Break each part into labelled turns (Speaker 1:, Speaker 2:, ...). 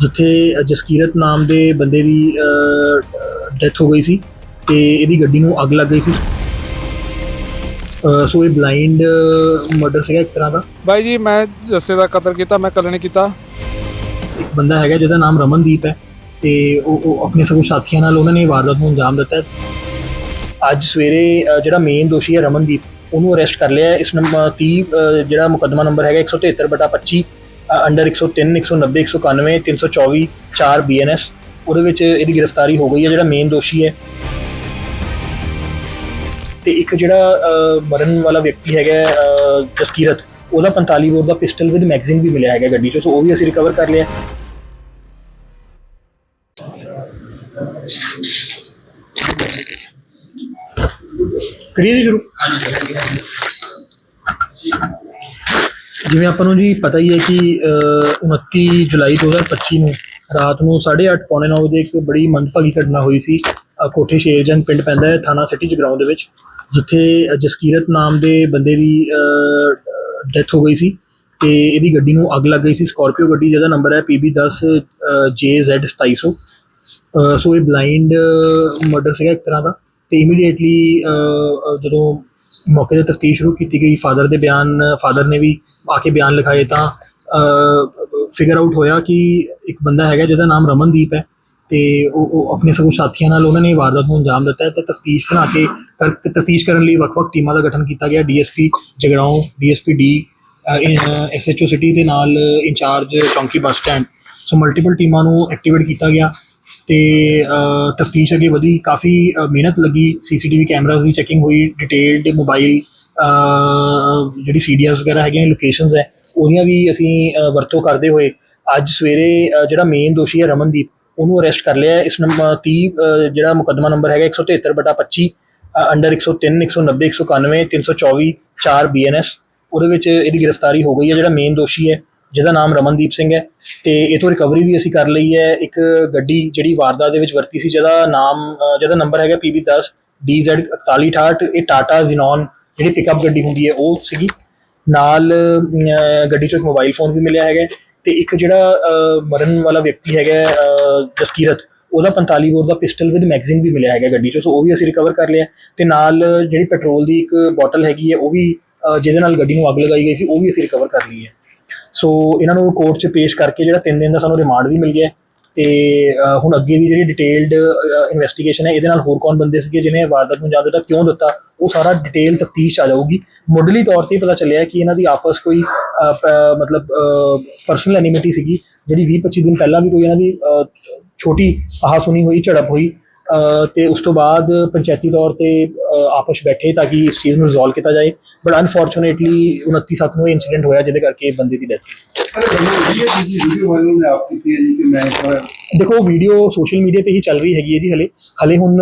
Speaker 1: ਜਿੱਥੇ ਜਸਕੀਰਤ ਨਾਮ ਦੇ ਬੰਦੇ ਦੀ ਡੈਥ ਹੋ ਗਈ ਸੀ ਤੇ ਇਹਦੀ ਗੱਡੀ ਨੂੰ ਅੱਗ ਲੱਗ ਗਈ ਸੀ। ਸੋ ਇਹ ਬਲਾਈਂਡ ਮਰਡਰ ਸੀਗਾ ਇੱਕ ਤਰ੍ਹਾਂ ਦਾ।
Speaker 2: ਬਾਈ ਜੀ ਮੈਂ ਜੱਸੇ ਦਾ ਕਤਲ ਕੀਤਾ ਮੈਂ ਕੱਲੇ ਨਹੀਂ ਕੀਤਾ।
Speaker 1: ਇੱਕ ਬੰਦਾ ਹੈਗਾ ਜਿਹਦਾ ਨਾਮ ਰਮਨਦੀਪ ਹੈ ਤੇ ਉਹ ਉਹ ਆਪਣੇ ਸਭ ਸਾਥੀਆਂ ਨਾਲ ਉਹਨਾਂ ਨੇ ਵਾਰਦਾਤ ਨੂੰ ਅੰਜਾਮ ਦਿੱਤਾ ਅੱਜ ਸਵੇਰੇ ਜਿਹੜਾ ਮੇਨ ਦੋਸ਼ੀ ਹੈ ਰਮਨਦੀਪ ਉਹਨੂੰ ਅਰੈਸਟ ਕਰ ਲਿਆ। ਇਸ ਨੰਬਰ 30 ਅ, ਜਿਹੜਾ ਮੁਕੱਦਮਾ ਨੰਬਰ ਹੈਗਾ 173 ਬਟਾ 25 ਅੰਡਰ 103 190 191 324 4 ਬੀਐਨਐਸ ਉਹਦੇ ਵਿੱਚ ਇਹਦੀ ਗ੍ਰਿਫਤਾਰੀ ਹੋ ਗਈ ਹੈ, ਜਿਹੜਾ ਮੇਨ ਦੋਸ਼ੀ ਹੈ। ਤੇ ਇੱਕ ਜਿਹੜਾ ਮਰਨ ਵਾਲਾ ਵਿਅਕਤੀ ਹੈਗਾ ਜਸਕੀਰਤ, ਉਹਦਾ 45 ਬੋਰ ਦਾ ਪਿਸਟਲ ਵਿਦ ਮੈਗਜ਼ੀਨ ਵੀ ਮਿਲਿਆ ਹੈਗਾ ਗੱਡੀ 'ਚੋਂ। ਸੋ ਉਹ ਵੀ ਅਸੀਂ ਰਿਕਵਰ ਕਰ ਲਿਆ। ਕਰੀਏ ਜੀ ਸ਼ੁਰੂ। ਜਿਵੇਂ ਆਪਾਂ ਨੂੰ ਜੀ ਪਤਾ ਹੀ ਹੈ ਕਿ ਅ, 29 ਜੁਲਾਈ 2025 ਨੂੰ ਰਾਤ ਨੂੰ 8:30 ਪੌਣੇ 9 ਵਜੇ ਇੱਕ ਬੜੀ ਮੰਦਭਾਗੀ ਘਟਨਾ ਹੋਈ ਸੀ ਕੋਠੇ ਸ਼ੇਰਜੰਗ ਪਿੰਡ ਪੈਂਦਾ ਹੈ ਥਾਣਾ ਸਿਟੀ ਜਗਰਾਉਂ ਦੇ ਵਿੱਚ ਜਿੱਥੇ ਜਸਕੀਰਤ ਨਾਮ ਦੇ ਬੰਦੇ ਦੀ ਡੈਥ ਹੋ ਗਈ ਸੀ ਤੇ ਇਹਦੀ ਗੱਡੀ ਨੂੰ ਅੱਗ ਲੱਗ ਗਈ ਸੀ ਸਕਾਰਪੀਓ ਗੱਡੀ ਜਿਹਦਾ ਨੰਬਰ ਹੈ PB10 JZ 2700 ਅ, ਸੋ। ਇਹ ਬਲਾਈਂਡ ਮਰਡਰ ਸੀਗਾ ਇੱਕ ਤਰ੍ਹਾਂ ਦਾ ਤੇ ਇਮੀਡੀਏਟਲੀ ਜਦੋਂ ਮੌਕੇ ਤੇ ਤਫਤੀਸ਼ ਸ਼ੁਰੂ ਕੀਤੀ ਗਈ। ਫਾਦਰ ਦੇ ਬਿਆਨ ਫਾਦਰ ਨੇ ਵੀ ਆ ਕੇ ਬਿਆਨ ਲਿਖਾਏ ਤਾਂ ਫਿਗਰ ਆਊਟ ਹੋਇਆ ਕਿ ਇੱਕ ਬੰਦਾ ਹੈਗਾ ਜਿਹਦਾ ਨਾਮ ਰਮਨਦੀਪ ਹੈ ਤੇ ਉਹ ਆਪਣੇ ਸਭ ਸਾਥੀਆਂ ਨਾਲ ਉਹਨਾਂ ਨੇ ਵਾਰਦਾਤ ਨੂੰ ਅੰਜਾਮ ਦਿੱਤਾ ਹੈ। ਤੇ ਤਫਤੀਸ਼ ਬਣਾ ਕੇ ਤਫਤੀਸ਼ ਕਰਨ ਲਈ ਵੱਖ-ਵੱਖ ਟੀਮਾਂ ਦਾ ਗਠਨ ਕੀਤਾ ਗਿਆ। DSP Jagraon DSP D SHO city ਦੇ ਨਾਲ ਇੰਚਾਰਜ ਚੌਂਕੀ ਬੱਸ ਸਟੈਂਡ। ਸੋ ਮਲਟੀਪਲ ਟੀਮਾਂ ਨੂੰ ਐਕਟੀਵੇਟ ਕੀਤਾ ਗਿਆ। ਤੇ ਤਫਤੀਸ਼ ਅੱਗੇ ਵਧੀ, ਕਾਫੀ ਮਿਹਨਤ ਲੱਗੀ, ਸੀਸੀਟੀਵੀ ਕੈਮਰਾਜ਼ ਦੀ ਚੈਕਿੰਗ ਹੋਈ, ਡਿਟੇਲਡ ਮੋਬਾਈਲ ਜਿਹੜੀ ਸੀਡੀਐਸ ਵਗੈਰਾ ਹੈਗੀਆਂ, ਲੋਕੇਸ਼ਨਸ ਹੈ, ਉਹਦੀਆਂ ਵੀ ਅਸੀਂ ਵਰਤੋਂ ਕਰਦੇ ਹੋਏ, ਅੱਜ ਸਵੇਰੇ ਜਿਹੜਾ ਮੇਨ ਦੋਸ਼ੀ ਹੈ ਰਮਨਦੀਪ, ਉਹਨੂੰ ਅਰੈਸਟ ਕਰ ਲਿਆ ਇਸ ਨੰਬਰ 30 ਜਿਹੜਾ ਮੁਕੱਦਮਾ ਨੰਬਰ ਹੈਗਾ 173 ਬਟਾ 25 ਅੰਡਰ 103 190 191 324 4 ਬੀਐਨਐਸ ਉਹਦੇ ਵਿੱਚ ਇਹਦੀ ਗ੍ਰਿਫਤਾਰੀ ਹੋ ਗਈ ਹੈ। ਜਿਹੜਾ ਮੇਨ ਦੋਸ਼ੀ ਹੈ ਜਿਹਦਾ ਨਾਮ ਰਮਨਦੀਪ ਸਿੰਘ ਹੈ ਤੇ ਇਹ ਤੋਂ ਰਿਕਵਰੀ ਵੀ ਅਸੀਂ ਕਰ ਲਈ ਹੈ। ਇੱਕ ਗੱਡੀ ਜਿਹੜੀ ਵਾਰਦਾਤ ਦੇ ਵਿੱਚ ਵਰਤੀ ਸੀ, ਜਿਹਦਾ ਨਾਮ ਜਿਹਦਾ ਨੰਬਰ ਹੈਗਾ PB10 DZ 4168 ਇਹ ਟਾਟਾ ਜ਼ੀਨੋਨ ਜਿਹੜੀ ਪਿਕਅਪ ਗੱਡੀ ਹੁੰਦੀ ਹੈ, ਉਹ ਸੀਗੀ। ਨਾਲ ਗੱਡੀ ਚੋਂ ਇੱਕ ਮੋਬਾਈਲ ਫੋਨ ਵੀ ਮਿਲਿਆ ਹੈਗਾ ਤੇ ਇੱਕ ਜਿਹੜਾ ਮਰਨ ਵਾਲਾ ਵਿਅਕਤੀ ਹੈਗਾ ਜਸਕੀਰਤ, ਉਹਦਾ 45 ਬੋਰ ਦਾ ਪਿਸਟਲ ਵਿਦ ਮੈਗਜ਼ੀਨ ਵੀ ਮਿਲਿਆ ਹੈਗਾ ਗੱਡੀ ਚੋਂ, ਸੋ ਉਹ ਵੀ ਅਸੀਂ ਰਿਕਵਰ ਕਰ ਲਿਆ ਤੇ ਨਾਲ ਜਿਹੜੀ ਪੈਟਰੋਲ ਦੀ ਇੱਕ ਬੋਟਲ ਹੈਗੀ ਹੈ, ਉਹ ਵੀ ਜਿਹਦੇ ਨਾਲ ਗੱਡੀ ਨੂੰ ਅੱਗ ਲਗਾਈ ਗਈ ਸੀ, ਉਹ ਵੀ ਅਸੀਂ ਰਿਕਵਰ ਕਰ ਲਈ ਹੈ। ਸੋ ਇਹਨਾਂ ਨੂੰ ਕੋਰਟ 'ਚ ਪੇਸ਼ ਕਰਕੇ ਜਿਹੜਾ 3 ਦਿਨ ਦਾ ਸਾਨੂੰ ਰਿਮਾਂਡ ਵੀ ਮਿਲ ਗਿਆ ਹੈ ਤੇ ਹੁਣ ਅੱਗੇ ਦੀ ਜਿਹੜੀ ਡਿਟੇਲਡ ਇਨਵੈਸਟੀਗੇਸ਼ਨ ਹੈ, ਇਹਦੇ ਨਾਲ ਹੋਰ ਕੌਣ ਬੰਦੇ ਸੀਗੇ ਜਿਨ੍ਹਾਂ ਇਹ ਵਾਰਦਾਤ ਨੂੰ ਅੰਜਾਮ ਦਿੱਤਾ, ਕਿਉਂ ਦਿੱਤਾ, ਉਹ ਸਾਰਾ ਡਿਟੇਲ ਤਫਤੀਸ਼ ਆ ਜਾਊਗੀ। ਮੁੱਢਲੀ ਤੌਰ ਤੇ ਪਤਾ ਚੱਲਿਆ ਕਿ ਇਹਨਾਂ ਦੀ ਆਪਸ ਕੋਈ ਮਤਲਬ ਪਰਸਨਲ ਐਨਿਮਿਟੀ ਸੀਗੀ, ਜਿਹੜੀ 20 25 ਦਿਨ ਪਹਿਲਾਂ ਵੀ ਕੋਈ ਇਹਨਾਂ ਦੀ ਛੋਟੀ ਆਹ ਸੁਣੀ ਹੋਈ, ਝੜਪ ਹੋਈ ਤੇ ਉਸ ਤੋਂ ਬਾਅਦ ਪੰਚਾਇਤੀ ਤੌਰ ਤੇ ਆਪਸ 'ਚ ਬੈਠੇ ਤਾਂ ਕਿ ਇਸ ਚੀਜ਼ ਨੂੰ ਰਿਜ਼ੋਲਵ ਕੀਤਾ ਜਾਏ। ਬਟ ਅਨਫੋਰਚੂਨੇਟਲੀ 29 ਸੱਤ ਨੂੰ ਇਨਸੀਡੈਂਟ ਹੋਇਆ ਜਿਹਦੇ ਕਰਕੇ ਇਹ ਬੰਦੇ ਦੀ ਡੈਥ
Speaker 3: ਇਹ
Speaker 1: ਦੇਖੋ ਵੀਡੀਓ ਸੋਸ਼ਲ ਮੀਡੀਆ ਤੇ ਹੀ ਚੱਲ ਰਹੀ ਹੈਗੀ ਹੈ ਜੀ ਹਲੇ। ਹਲੇ ਹੁਣ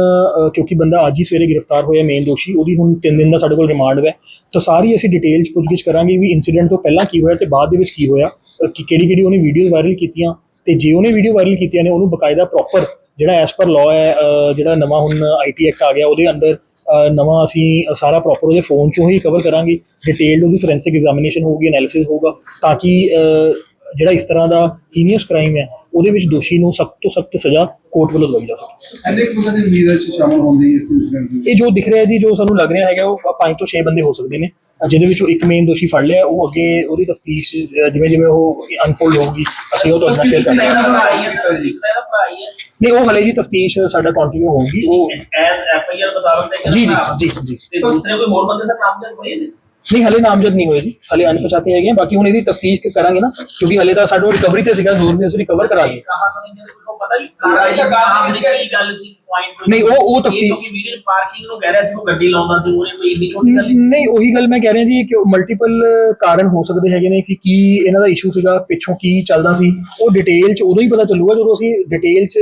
Speaker 1: ਕਿਉਂਕਿ ਬੰਦਾ ਅੱਜ ਹੀ ਸਵੇਰੇ ਗ੍ਰਿਫਤਾਰ ਹੋਇਆ ਮੇਨ ਦੋਸ਼ੀ। ਉਹਦੀ ਹੁਣ 3 ਦਿਨ ਦਾ ਸਾਡੇ ਕੋਲ ਰਿਮਾਂਡ ਹੈ। ਤਾਂ ਸਾਰੀ ਅਸੀਂ ਡਿਟੇਲਸ ਪੁੱਛਗਿੱਛ ਕਰਾਂਗੇ ਵੀ ਇਨਸੀਡੈਂਟ ਤੋਂ ਪਹਿਲਾਂ ਕੀ ਹੋਇਆ ਤੇ ਬਾਅਦ ਦੇ ਵਿੱਚ ਕੀ ਹੋਇਆ ਕਿ ਕਿਹੜੀ ਕਿਹੜੀ ਉਹਨੇ ਵੀਡੀਓਜ਼ ਵਾਇਰਲ ਕੀਤੀਆਂ। ਤੇ ਜੇ ਉਹਨੇ ਵੀਡੀਓ ਵਾਇਰਲ ਕੀਤੀਆਂ ਨੇ ਉਹਨੂੰ ਬਕਾਇਦਾ ਪ੍ਰੋਪਰ ਜਿਹੜਾ ਐਸ ਪਰ ਲਾਅ ਹੈ ਜਿਹੜਾ ਨਵਾਂ ਹੁਣ ਆਈਟੀ ਐਕਟ ਆ ਗਿਆ, ਉਹਦੇ ਅੰਦਰ ਨਵਾਂ ਅਸੀਂ ਸਾਰਾ ਪ੍ਰੋਪਰ ਉਹਦੇ ਫੋਨ ਚੋਂ ਹੀ ਕਵਰ ਕਰਾਂਗੇ। ਡਿਟੇਲਡ ਉਹਦੀ ਫੋਰੈਂਸਿਕ ਐਗਜ਼ਾਮੀਨੇਸ਼ਨ ਹੋਊਗੀ ਐਨਾਲਿਸਿਸ ਹੋਊਗਾ, ਤਾਂ ਕਿ ਜਿਹੜਾ ਇਸ ਤਰ੍ਹਾਂ ਦਾ ਹੀਨੀਅਸ ਕ੍ਰਾਈਮ ਹੈ ਉਹਦੇ ਵਿੱਚ ਦੋਸ਼ੀ ਨੂੰ ਸਖਤ ਤੋਂ ਸਖਤ ਸਜ਼ਾ ਕੋਰਟ ਵੱਲੋਂ ਦਵਾਈ ਜਾ ਸਕੇ
Speaker 3: ਅਨੇਕ ਬੰਦੇ ਦੀ ਉਮੀਦ ਵਿੱਚ ਸ਼ਾਮਲ ਹੁੰਦੀ ਹੈ ਇਸ ਇਨਸੀਡੈਂਟ ਵਿੱਚ?
Speaker 1: ਇਹ ਜੋ ਦਿਖ ਰਿਹਾ ਜੀ ਜੋ ਸਾਨੂੰ ਲੱਗ ਰਿਹਾ ਹੈਗਾ ਉਹ ਪੰਜ ਤੋਂ 6 ਬੰਦੇ ਹੋ ਸਕਦੇ ਨੇ। ਜਿਹਦੇ ਵਿੱਚੋਂ ਇੱਕ ਮੇਨ ਦੋਸ਼ੀ ਫੜ ਲਿਆ ਉਹ ਅੱਗੇ ਉਹਦੀ ਤਫਤੀਸ਼ ਜਿਵੇਂ ਜਿਵੇਂ ਉਹ ਅਨਫੋਲਡ ਹੋਊਗੀ ਅਸੀਂ ਉਹ ਤੁਹਾਡੇ ਨਾਲ ਸ਼ੇਅਰ ਕਰਾਂਗੇ। ਨਹੀਂ ਉਹ ਹਲੇ ਜੀ ਤਫਤੀਸ਼ ਸਾਡਾ ਕੰਟੀਨਿਊ ਹੋਊਗੀ ਉਹ
Speaker 4: ਐਸ ਐਫ ਆਈ ਆਰ ਬਤਾ ਰਹੇ
Speaker 1: ਜੀ ਜੀ ਜੀ ਜੀ।
Speaker 4: ਦੂਸਰੇ ਕੋਈ ਹੋਰ ਬੰਦੇ ਦਾ ਨਾਮ ਜਦ ਹੋਏ ਨੇ
Speaker 1: ਨਹੀਂ ਹਲੇ ਨਾਮਜ਼ਦ ਨਹੀਂ ਹੋਏ ਜੀ। ਹਲੇ ਅਣਪਛਾਤੇ ਹੈਗੇ ਆ, ਬਾਕੀ ਹੁਣ ਇਹਦੀ ਤਫਤੀਸ਼ ਕਰਾਂਗੇ ਨਾ ਕਿਉਂਕਿ ਹਲੇ ਤਾਂ ਸਾਡਾ ਰਿਕਵਰੀ ਤੇ ਸੀਗਾ ਜ਼ੋਰ ਵੀ ਅਸੀਂ ਰਿਕਵਰ ਕਰਾਂਗੇ।
Speaker 4: ਕਹਾ ਪਤਾ ਨਹੀਂ ਕਾਰਨ ਕੀ ਕਾਰਨ ਕੀ ਗੱਲ ਸੀ ਪੁਆਇੰਟ
Speaker 1: ਨਹੀਂ, ਉਹ- ਉਹ ਤਫ਼ਤੀਸ਼-
Speaker 4: ਕਿਉਂਕਿ ਵੀਡੀਓ ਪਾਰਕਿੰਗ ਨੂੰ ਕਹਿ ਰਿਹਾ ਸੀ ਉਹ ਗੱਡੀ ਲਾਉਂਦਾ ਸੀ ਉਹਨੇ ਕੋਈ ਇੰਨੀ ਛੋਟੀ ਗੱਲ ਨਹੀਂ
Speaker 1: ਨਹੀਂ ਉਹੀ ਗੱਲ ਮੈਂ ਕਹਿ ਰਿਹਾ ਜੀ ਕਿ ਮਲਟੀਪਲ ਕਾਰਨ ਹੋ ਸਕਦੇ ਹੈਗੇ ਨੇ ਕਿ ਕੀ ਇਹਨਾਂ ਦਾ ਇਸ਼ੂ ਸੀਗਾ ਪਿੱਛੋਂ ਕੀ ਚੱਲਦਾ ਸੀ। ਉਹ ਡਿਟੇਲ ਚ ਉਦੋਂ ਹੀ ਪਤਾ ਚੱਲੂਗਾ ਜਦੋਂ ਅਸੀਂ ਡਿਟੇਲ ਚ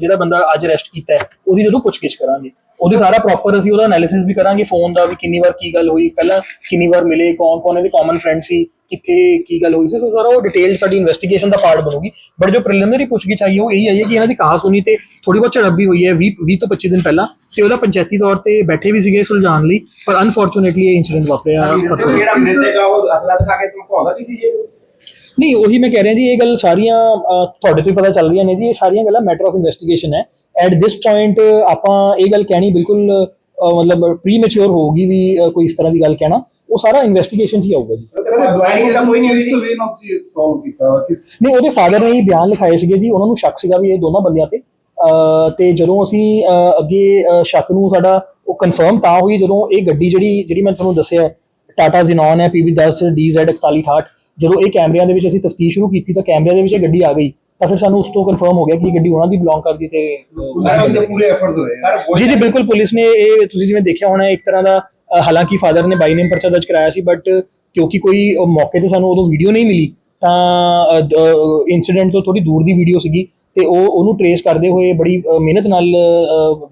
Speaker 1: ਜਿਹੜਾ ਬੰਦਾ ਅੱਜ ਅਰੈਸਟ ਕੀਤਾ ਹੈ ਉਹਦੀ ਜਦੋਂ ਪੁੱਛਗਿੱਛ ਕਰਾਂਗੇ। ਉਹਦੇ ਸਾਰਾ ਪ੍ਰੋਪਰ ਅਸੀਂ ਉਹਦਾ ਐਨਾਲਿਸਿਸ ਵੀ ਕਰਾਂਗੇ ਫੋਨ ਦਾ ਵੀ ਕਿੰਨੀ ਵਾਰ ਕੀ ਗੱਲ ਹੋਈ ਪਹਿਲਾਂ ਕਿੰਨੀ ਵਾਰ ਮਿਲੇ ਕੌਣ ਕੌਣ ਇਹਦੇ ਕਾਮਨ ਫਰੈਂਡ ਸੀ ਕਿੱਥੇ ਕੀ ਗੱਲ ਹੋਈ ਸੀ ਸੋ ਸਾਰਾ ਉਹ ਡਿਟੇਲ ਸਾਡੀ ਇਨਵੈਸਟੀਗੇਸ਼ਨ ਦਾ ਪਾਰਟ ਬਣੂਗੀ। ਬਟ ਜੋ ਪ੍ਰੀਲਿਮਿਨਰੀ ਪੁੱਛਗਿੱਛ ਆਈ ਹੈ ਉਹ ਇਹੀ ਆਈ ਹੈ ਕਿ ਇਹਨਾਂ ਦੀ ਕਹਾ ਸੁਣੀ ਤੇ ਥੋੜੀ ਬਹੁਤ ਝੜਪ ਵੀ ਹੋਈ ਹੈ 20 20 ਤੋਂ 25 ਦਿਨ ਪਹਿਲਾਂ। ਤੇ ਉਹਦਾ ਪੰਚਾਇਤੀ ਤੌਰ ਤੇ ਬੈਠੇ ਵੀ ਸੀਗੇ ਸੁਲਝਾਉਣ ਲਈ ਪਰ ਅਨਫੋਰਚੂਨੇਟਲੀ ਇਹ ਇਨਸੀਡੈਂਟ ਵਾਪਰਿਆ।
Speaker 5: ਜਿਹੜਾ ਮ੍ਰਿਤਕ ਆ ਉਹ ਅਸਲਾ ਦਿਖਾ ਕੇ ਤੁਹਾਨੂੰ ਭਾਉਂਦਾ ਵੀ ਸੀ ਜੀ
Speaker 1: ਨਹੀਂ ਉਹੀ ਮੈਂ ਕਹਿ ਰਿਹਾ ਜੀ ਇਹ ਗੱਲ ਸਾਰੀਆਂ ਤੁਹਾਡੇ ਤੋਂ ਹੀ ਪਤਾ ਚੱਲ ਰਹੀਆਂ ਨੇ ਜੀ ਇਹ ਸਾਰੀਆਂ ਗੱਲਾਂ ਮੈਟਰ ਆਫ ਇਨਵੈਸਟੀਗੇਸ਼ਨ ਹੈ। ਐਟ ਦਿਸ ਪੁਆਇੰਟ ਆਪਾਂ ਇਹ ਗੱਲ ਕਹਿਣੀ ਬਿਲਕੁਲ ਮਤਲਬ ਪ੍ਰੀਮੈਚੁਰ ਹੋਊਗੀ ਵੀ ਕੋਈ ਇਸ ਤਰ੍ਹਾਂ ਦੀ ਗੱਲ ਕਹਿਣਾ। ਉਹ ਸਾਰਾ ਇਨਵੈਸਟੀਗੇਸ਼ਨ 'ਚ ਹੀ ਆਊਗਾ ਜੀ।
Speaker 3: ਨਹੀਂ
Speaker 1: ਉਹਦੇ ਫਾਦਰ ਨੇ ਹੀ ਬਿਆਨ ਲਿਖਾਏ ਸੀਗੇ ਜੀ ਉਹਨਾਂ ਨੂੰ ਸ਼ੱਕ ਸੀਗਾ ਵੀ ਇਹ ਦੋਨਾਂ ਬੰਦਿਆਂ ਤੇ। ਅਹ, ਤੇ ਜਦੋਂ ਅਸੀਂ ਅਹ, ਅੱਗੇ ਅਹ, ਸ਼ੱਕ ਨੂੰ ਸਾਡਾ ਉਹ ਕਨਫਰਮ ਤਾਂ ਹੋਈ ਜਦੋਂ ਇਹ ਗੱਡੀ ਜਿਹੜੀ ਜਿਹੜੀ ਮੈਂ ਤੁਹਾਨੂੰ ਦੱਸਿਆ ਟਾਟਾ ਜ਼ੀਨੋਨ ਹੈ PV 10 DZ 4168 ਜਦੋਂ ਇਹ ਕੈਮਰਿਆਂ ਦੇ ਵਿੱਚ ਅਸੀਂ ਤਫਤੀਸ਼ ਸ਼ੁਰੂ ਕੀਤੀ ਤਾਂ ਕੈਮਰਿਆਂ ਦੇ ਵਿੱਚ ਇਹ ਗੱਡੀ ਆ ਗਈ। ਤਾਂ ਫਿਰ ਸਾਨੂੰ ਉਸ ਤੋਂ ਕਨਫਰਮ ਹੋ ਗਿਆ ਕਿ ਇਹ ਗੱਡੀ ਉਹਨਾਂ ਦੀ ਬਿਲੋਂਗ ਕਰਦੀ ਤੇ ਅਹ,
Speaker 3: ਸਰ ਉਹਦੇ ਪੂਰੇ ਐਫਰਟਸ ਰਹੇ ਆ।
Speaker 1: ਜੀ ਜੀ ਬਿਲਕੁਲ ਪੁਲਿਸ ਨੇ ਇਹ ਤੁਸੀਂ ਜਿਵੇਂ ਦੇਖਿਆ ਹੋਣਾ ਇੱਕ ਤਰ੍ਹਾਂ ਦਾ ਹਾਲਾਂਕਿ ਫਾਦਰ ਨੇ ਬਾਈ ਨੇਮ ਪਰਚਾ ਦਰਜ ਕਰਾਇਆ ਸੀ ਬਟ ਕਿਉਂਕਿ ਕੋਈ ਮੌਕੇ ਤੇ ਸਾਨੂੰ ਉਦੋਂ ਵੀਡੀਓ ਨਹੀਂ ਮਿਲੀ, ਤਾਂ ਇਨਸੀਡੈਂਟ ਤੋਂ ਥੋੜੀ ਦੂਰ ਦੀ ਵੀਡੀਓ ਸੀਗੀ ਤੇ ਉਹ, ਉਹਨੂੰ ਟਰੇਸ ਕਰਦੇ ਹੋਏ ਬੜੀ ਮਿਹਨਤ ਨਾਲ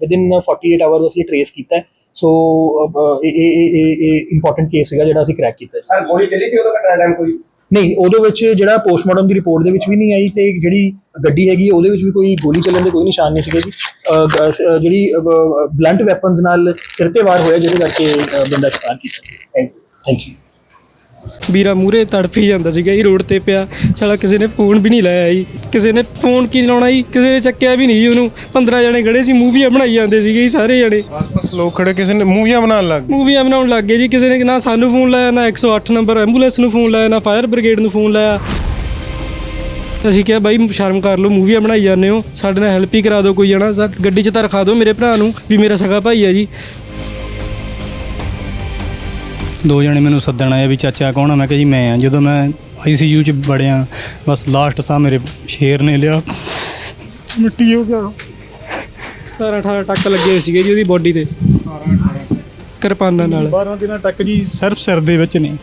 Speaker 1: ਵਿਦਿਨ 48 ਆਵਰਸ ਅਸੀਂ ਟਰੇਸ ਕੀਤਾ ਸੋ ਇਹ ਇਹ ਇਹ ਇੰਪੋਰਟੈਂਟ ਕੇਸ ਸੀਗਾ ਜਿਹੜਾ ਅਸੀਂ ਕ੍ਰੈਕ ਕੀਤਾ
Speaker 5: ਸਰ ਗੋਲੀ ਚੱਲੀ ਸੀ ਉਹਦਾ ਘਟਨਾ ਟਾਈਮ ਕੋਈ?
Speaker 1: ਨਹੀਂ, ਉਹਦੇ ਵਿੱਚ ਜਿਹੜਾ ਪੋਸਟਮਾਰਟਮ ਦੀ ਰਿਪੋਰਟ ਦੇ ਵਿੱਚ ਵੀ ਨਹੀਂ ਆਈ ਤੇ ਜਿਹੜੀ ਗੱਡੀ ਹੈਗੀ, ਉਹਦੇ ਵਿੱਚ ਵੀ ਕੋਈ ਗੋਲੀ ਚੱਲਣ ਦੇ ਕੋਈ ਨਿਸ਼ਾਨ ਨਹੀਂ ਸੀਗੇ ਜੀ। ਜਿਹੜੀ ਬਲੰਟ ਵੈਪਨਸ ਨਾਲ ਸਿਰ ਤੇ ਵਾਰ ਹੋਇਆ, ਜਿਹਦੇ ਕਰਕੇ ਬੰਦਾ ਸ਼ਿਕਾਰ ਕੀਤਾ। ਥੈਂਕ ਯੂ ਥੈਂਕ ਯੂ
Speaker 6: ਵੀਰਾ ਮੂਰੇ ਤੜਫੀ ਜਾਂਦਾ ਸੀਗਾ ਜੀ ਰੋਡ ਤੇ ਪਿਆ। ਸਾਲਾ ਕਿਸੇ ਨੇ ਫੋਨ ਵੀ ਨਹੀਂ ਲਾਇਆ ਜੀ। ਕਿਸੇ ਨੇ ਫੋਨ ਕੀ ਲਾਉਣਾ ਜੀ? ਕਿਸੇ ਨੇ ਚੱਕਿਆ ਵੀ ਨਹੀਂ ਜੀ ਉਹਨੂੰ। 15 ਜਣੇ ਖੜੇ ਸੀ ਮੂਵੀਆਂ ਬਣਾਈ ਜਾਂਦੇ ਸੀਗੇ ਜੀ ਸਾਰੇ ਜਣੇ।
Speaker 7: ਆਸ-ਪਾਸ ਲੋਕ ਖੜੇ ਕਿਸੇ ਨੇ ਮੂਵੀਆਂ ਬਣਾਉਣ ਲੱਗ ਗਏ।
Speaker 6: ਮੂਵੀਆਂ ਬਣਾਉਣ ਲੱਗ ਗਏ ਜੀ। ਕਿਸੇ ਨੇ ਨਾ ਸਾਨੂੰ ਫੋਨ ਲਾਇਆ ਨਾ 108 ਨੰਬਰ ਐਂਬੂਲੈਂਸ ਨੂੰ ਫੋਨ ਲਾਇਆ ਨਾ ਫਾਇਰ ਬ੍ਰਿਗੇਡ ਨੂੰ ਫੋਨ ਲਾਇਆ। ਅਸੀਂ ਕਿਹਾ ਬਾਈ ਸ਼ਰਮ ਕਰ ਲਓ ਮੂਵੀਆਂ ਬਣਾਈ ਜਾਂਦੇ ਹੋ। ਸਾਡੇ ਨਾਲ ਹੈਲਪ ਹੀ ਕਰਾ ਦਿਓ ਕੋਈ ਜਣਾ। ਗੱਡੀ 'ਚ ਤਾਂ ਰਖਾ ਦਿਓ ਮੇਰੇ ਭਰਾ ਨੂੰ ਵੀ ਮੇਰਾ ਸਗਾ ਭਾਈ ਹੈ ਜੀ।
Speaker 8: ਦੋ ਜਣੇ ਮੈਨੂੰ ਸੱਦਣ ਆਏ ਵੀ ਚਾਚਾ ਕੌਣ ਆ? ਮੈਂ ਕਿਹਾ ਜੀ ਮੈਂ ਆ। ਜਦੋਂ ਮੈਂ ਆਈਸੀਯੂ ਚ ਵੜਿਆ ਬਸ ਲਾਸਟ ਸਾਹ ਮੇਰੇ ਸ਼ੇਰ ਨੇ ਲਿਆ। ਮਿੱਟੀ ਹੋ ਗਿਆ।
Speaker 6: 17 18 ਟੱਕ ਲੱਗੇ ਹੋਏ ਸੀਗੇ ਜੀ ਉਹਦੀ ਬੋਡੀ ਤੇ। ਕਿਰਪਾਨਾਂ ਨਾਲ।
Speaker 8: 12 ਦਿਨਾਂ ਤੱਕ ਜੀ ਸਿਰਫ ਸਿਰ ਦੇ ਵਿੱਚ ਨੇ।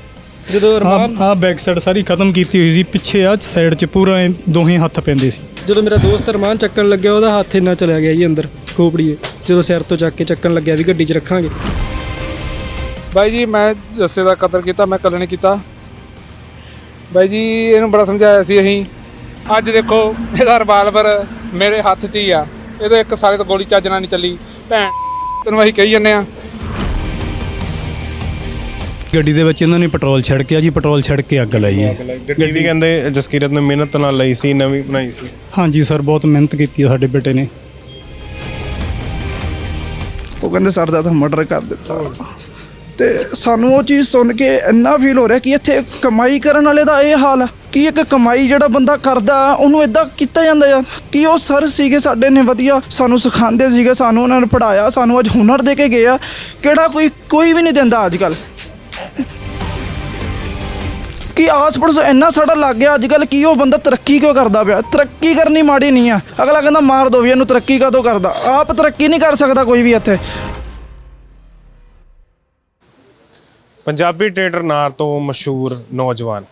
Speaker 6: ਜਦੋਂ ਅਰਮਾਨ
Speaker 8: ਆ ਬੈਕ ਸਾਈਡ ਸਾਰੀ ਖਤਮ ਕੀਤੀ ਹੋਈ ਸੀ ਪਿੱਛੇ ਆ ਸਾਈਡ ਚ ਪੂਰਾ ਦੋਹੇ ਹੱਥ ਪੈਂਦੇ ਸੀ।
Speaker 6: ਜਦੋਂ ਮੇਰਾ ਦੋਸਤ ਅਰਮਾਨ ਚੱਕਣ ਲੱਗਿਆ ਉਹਦਾ ਹੱਥ ਇੰਨਾ ਚਲਿਆ ਗਿਆ ਜੀ ਅੰਦਰ ਖੋਪੜੀਏ। ਜਦੋਂ ਸਿਰ ਤੋਂ ਚੱਕ ਕੇ ਚੱਕਣ ਲੱਗਿਆ ਵੀ ਗੱਡੀ 'ਚ ਰੱਖਾਂਗੇ।
Speaker 2: ਬਾਈ ਜੀ ਮੈਂ ਜੱਸੇ ਦਾ ਕਤਲ ਕੀਤਾ ਮੈਂ ਕੱਲੇ ਨਹੀਂ ਕੀਤਾ। ਬਾਈ ਜੀ ਇਹਨੂੰ ਬੜਾ ਸਮਝਾਇਆ ਸੀ ਅਸੀਂ। ਅੱਜ ਦੇਖੋ ਇਹਦਾ ਰਿਵਾਲਵਰ ਮੇਰੇ ਹੱਥ 'ਚ ਹੀ ਆ। ਇਹਦੇ ਇੱਕ ਸਾਲੇ ਤੋਂ ਗੋਲੀ ਚੱਜ ਨਾਲ ਨਹੀਂ ਚੱਲੀ। ਭੈਣ ਤੈਨੂੰ ਅਸੀਂ ਕਹੀ ਜੰਨੇ ਆ।
Speaker 8: ਗੱਡੀ ਦੇ ਵਿੱਚ ਇਹਨਾਂ ਨੇ ਪੈਟਰੋਲ ਛਿੜਕਿਆ ਜੀ ਪੈਟਰੋਲ ਛਿੜਕ ਕੇ ਅੱਗ ਲਾਈ ਹੈ।
Speaker 7: ਗੱਡੀ ਵੀ ਕਹਿੰਦੇ ਜਸਕੀਰਤ ਨੇ ਮਿਹਨਤ ਨਾਲ ਲਈ ਸੀ ਨਵੀਂ ਬਣਾਈ ਸੀ।
Speaker 8: ਹਾਂਜੀ ਸਰ ਬਹੁਤ ਮਿਹਨਤ ਕੀਤੀ ਹੈ ਸਾਡੇ ਬੇਟੇ ਨੇ।
Speaker 9: ਉਹ ਕਹਿੰਦੇ ਸਰ ਦਾ ਤਾਂ ਮਰਡਰ ਕਰ ਦਿੱਤਾ। ਤੇ ਸਾਨੂੰ ਉਹ ਚੀਜ਼ ਸੁਣ ਕੇ ਇੰਨਾ ਫੀਲ ਹੋ ਰਿਹਾ ਕਿ ਇੱਥੇ ਕਮਾਈ ਕਰਨ ਵਾਲੇ ਦਾ ਇਹ ਹਾਲ ਆ, ਕਿ ਇੱਕ ਕਮਾਈ ਜਿਹੜਾ ਬੰਦਾ ਕਰਦਾ, ਉਹਨੂੰ ਇਦਾਂ ਕੀਤਾ ਜਾਂਦਾ ਯਾਰ ਕਿ ਉਹ ਸਰ ਸੀਗੇ ਸਾਡੇ ਨੇ ਵਧੀਆ, ਸਾਨੂੰ ਸਿਖਾਉਂਦੇ ਸੀਗੇ, ਸਾਨੂੰ ਉਹਨਾਂ ਨੇ ਪੜਾਇਆ ਸਾਨੂੰ ਅੱਜ ਹੁਨਰ ਦੇ ਕੇ ਗਏ ਆ, ਕਿਹੜਾ ਕੋਈ ਕੋਈ ਵੀ ਨਹੀਂ ਦਿੰਦਾ ਅੱਜ ਕੱਲ ਕਿ ਆਸ ਪੜੋਸ ਇੰਨਾ ਸੜਾ ਲੱਗ ਗਿਆ ਅੱਜ ਕੱਲ ਕੀ ਉਹ ਬੰਦਾ ਤਰੱਕੀ ਕਿਉਂ ਕਰਦਾ ਪਿਆ? ਤਰੱਕੀ ਕਰਨੀ ਮਾੜੀ ਨਹੀਂ ਆ। ਅਗਲਾ ਕਹਿੰਦਾ, ਮਾਰ ਦੋ ਵੀ, ਇਹਨੂੰ ਤਰੱਕੀ ਕਾਹਤੋਂ ਕਰਦਾ? ਆਪ ਤਰੱਕੀ ਨਹੀਂ ਕਰ ਸਕਦਾ ਕੋਈ ਵੀ ਇੱਥੇ।
Speaker 7: ਪੰਜਾਬੀ ਥੀਏਟਰ ਨਾਂ ਤੋਂ ਮਸ਼ਹੂਰ ਨੌਜਵਾਨ।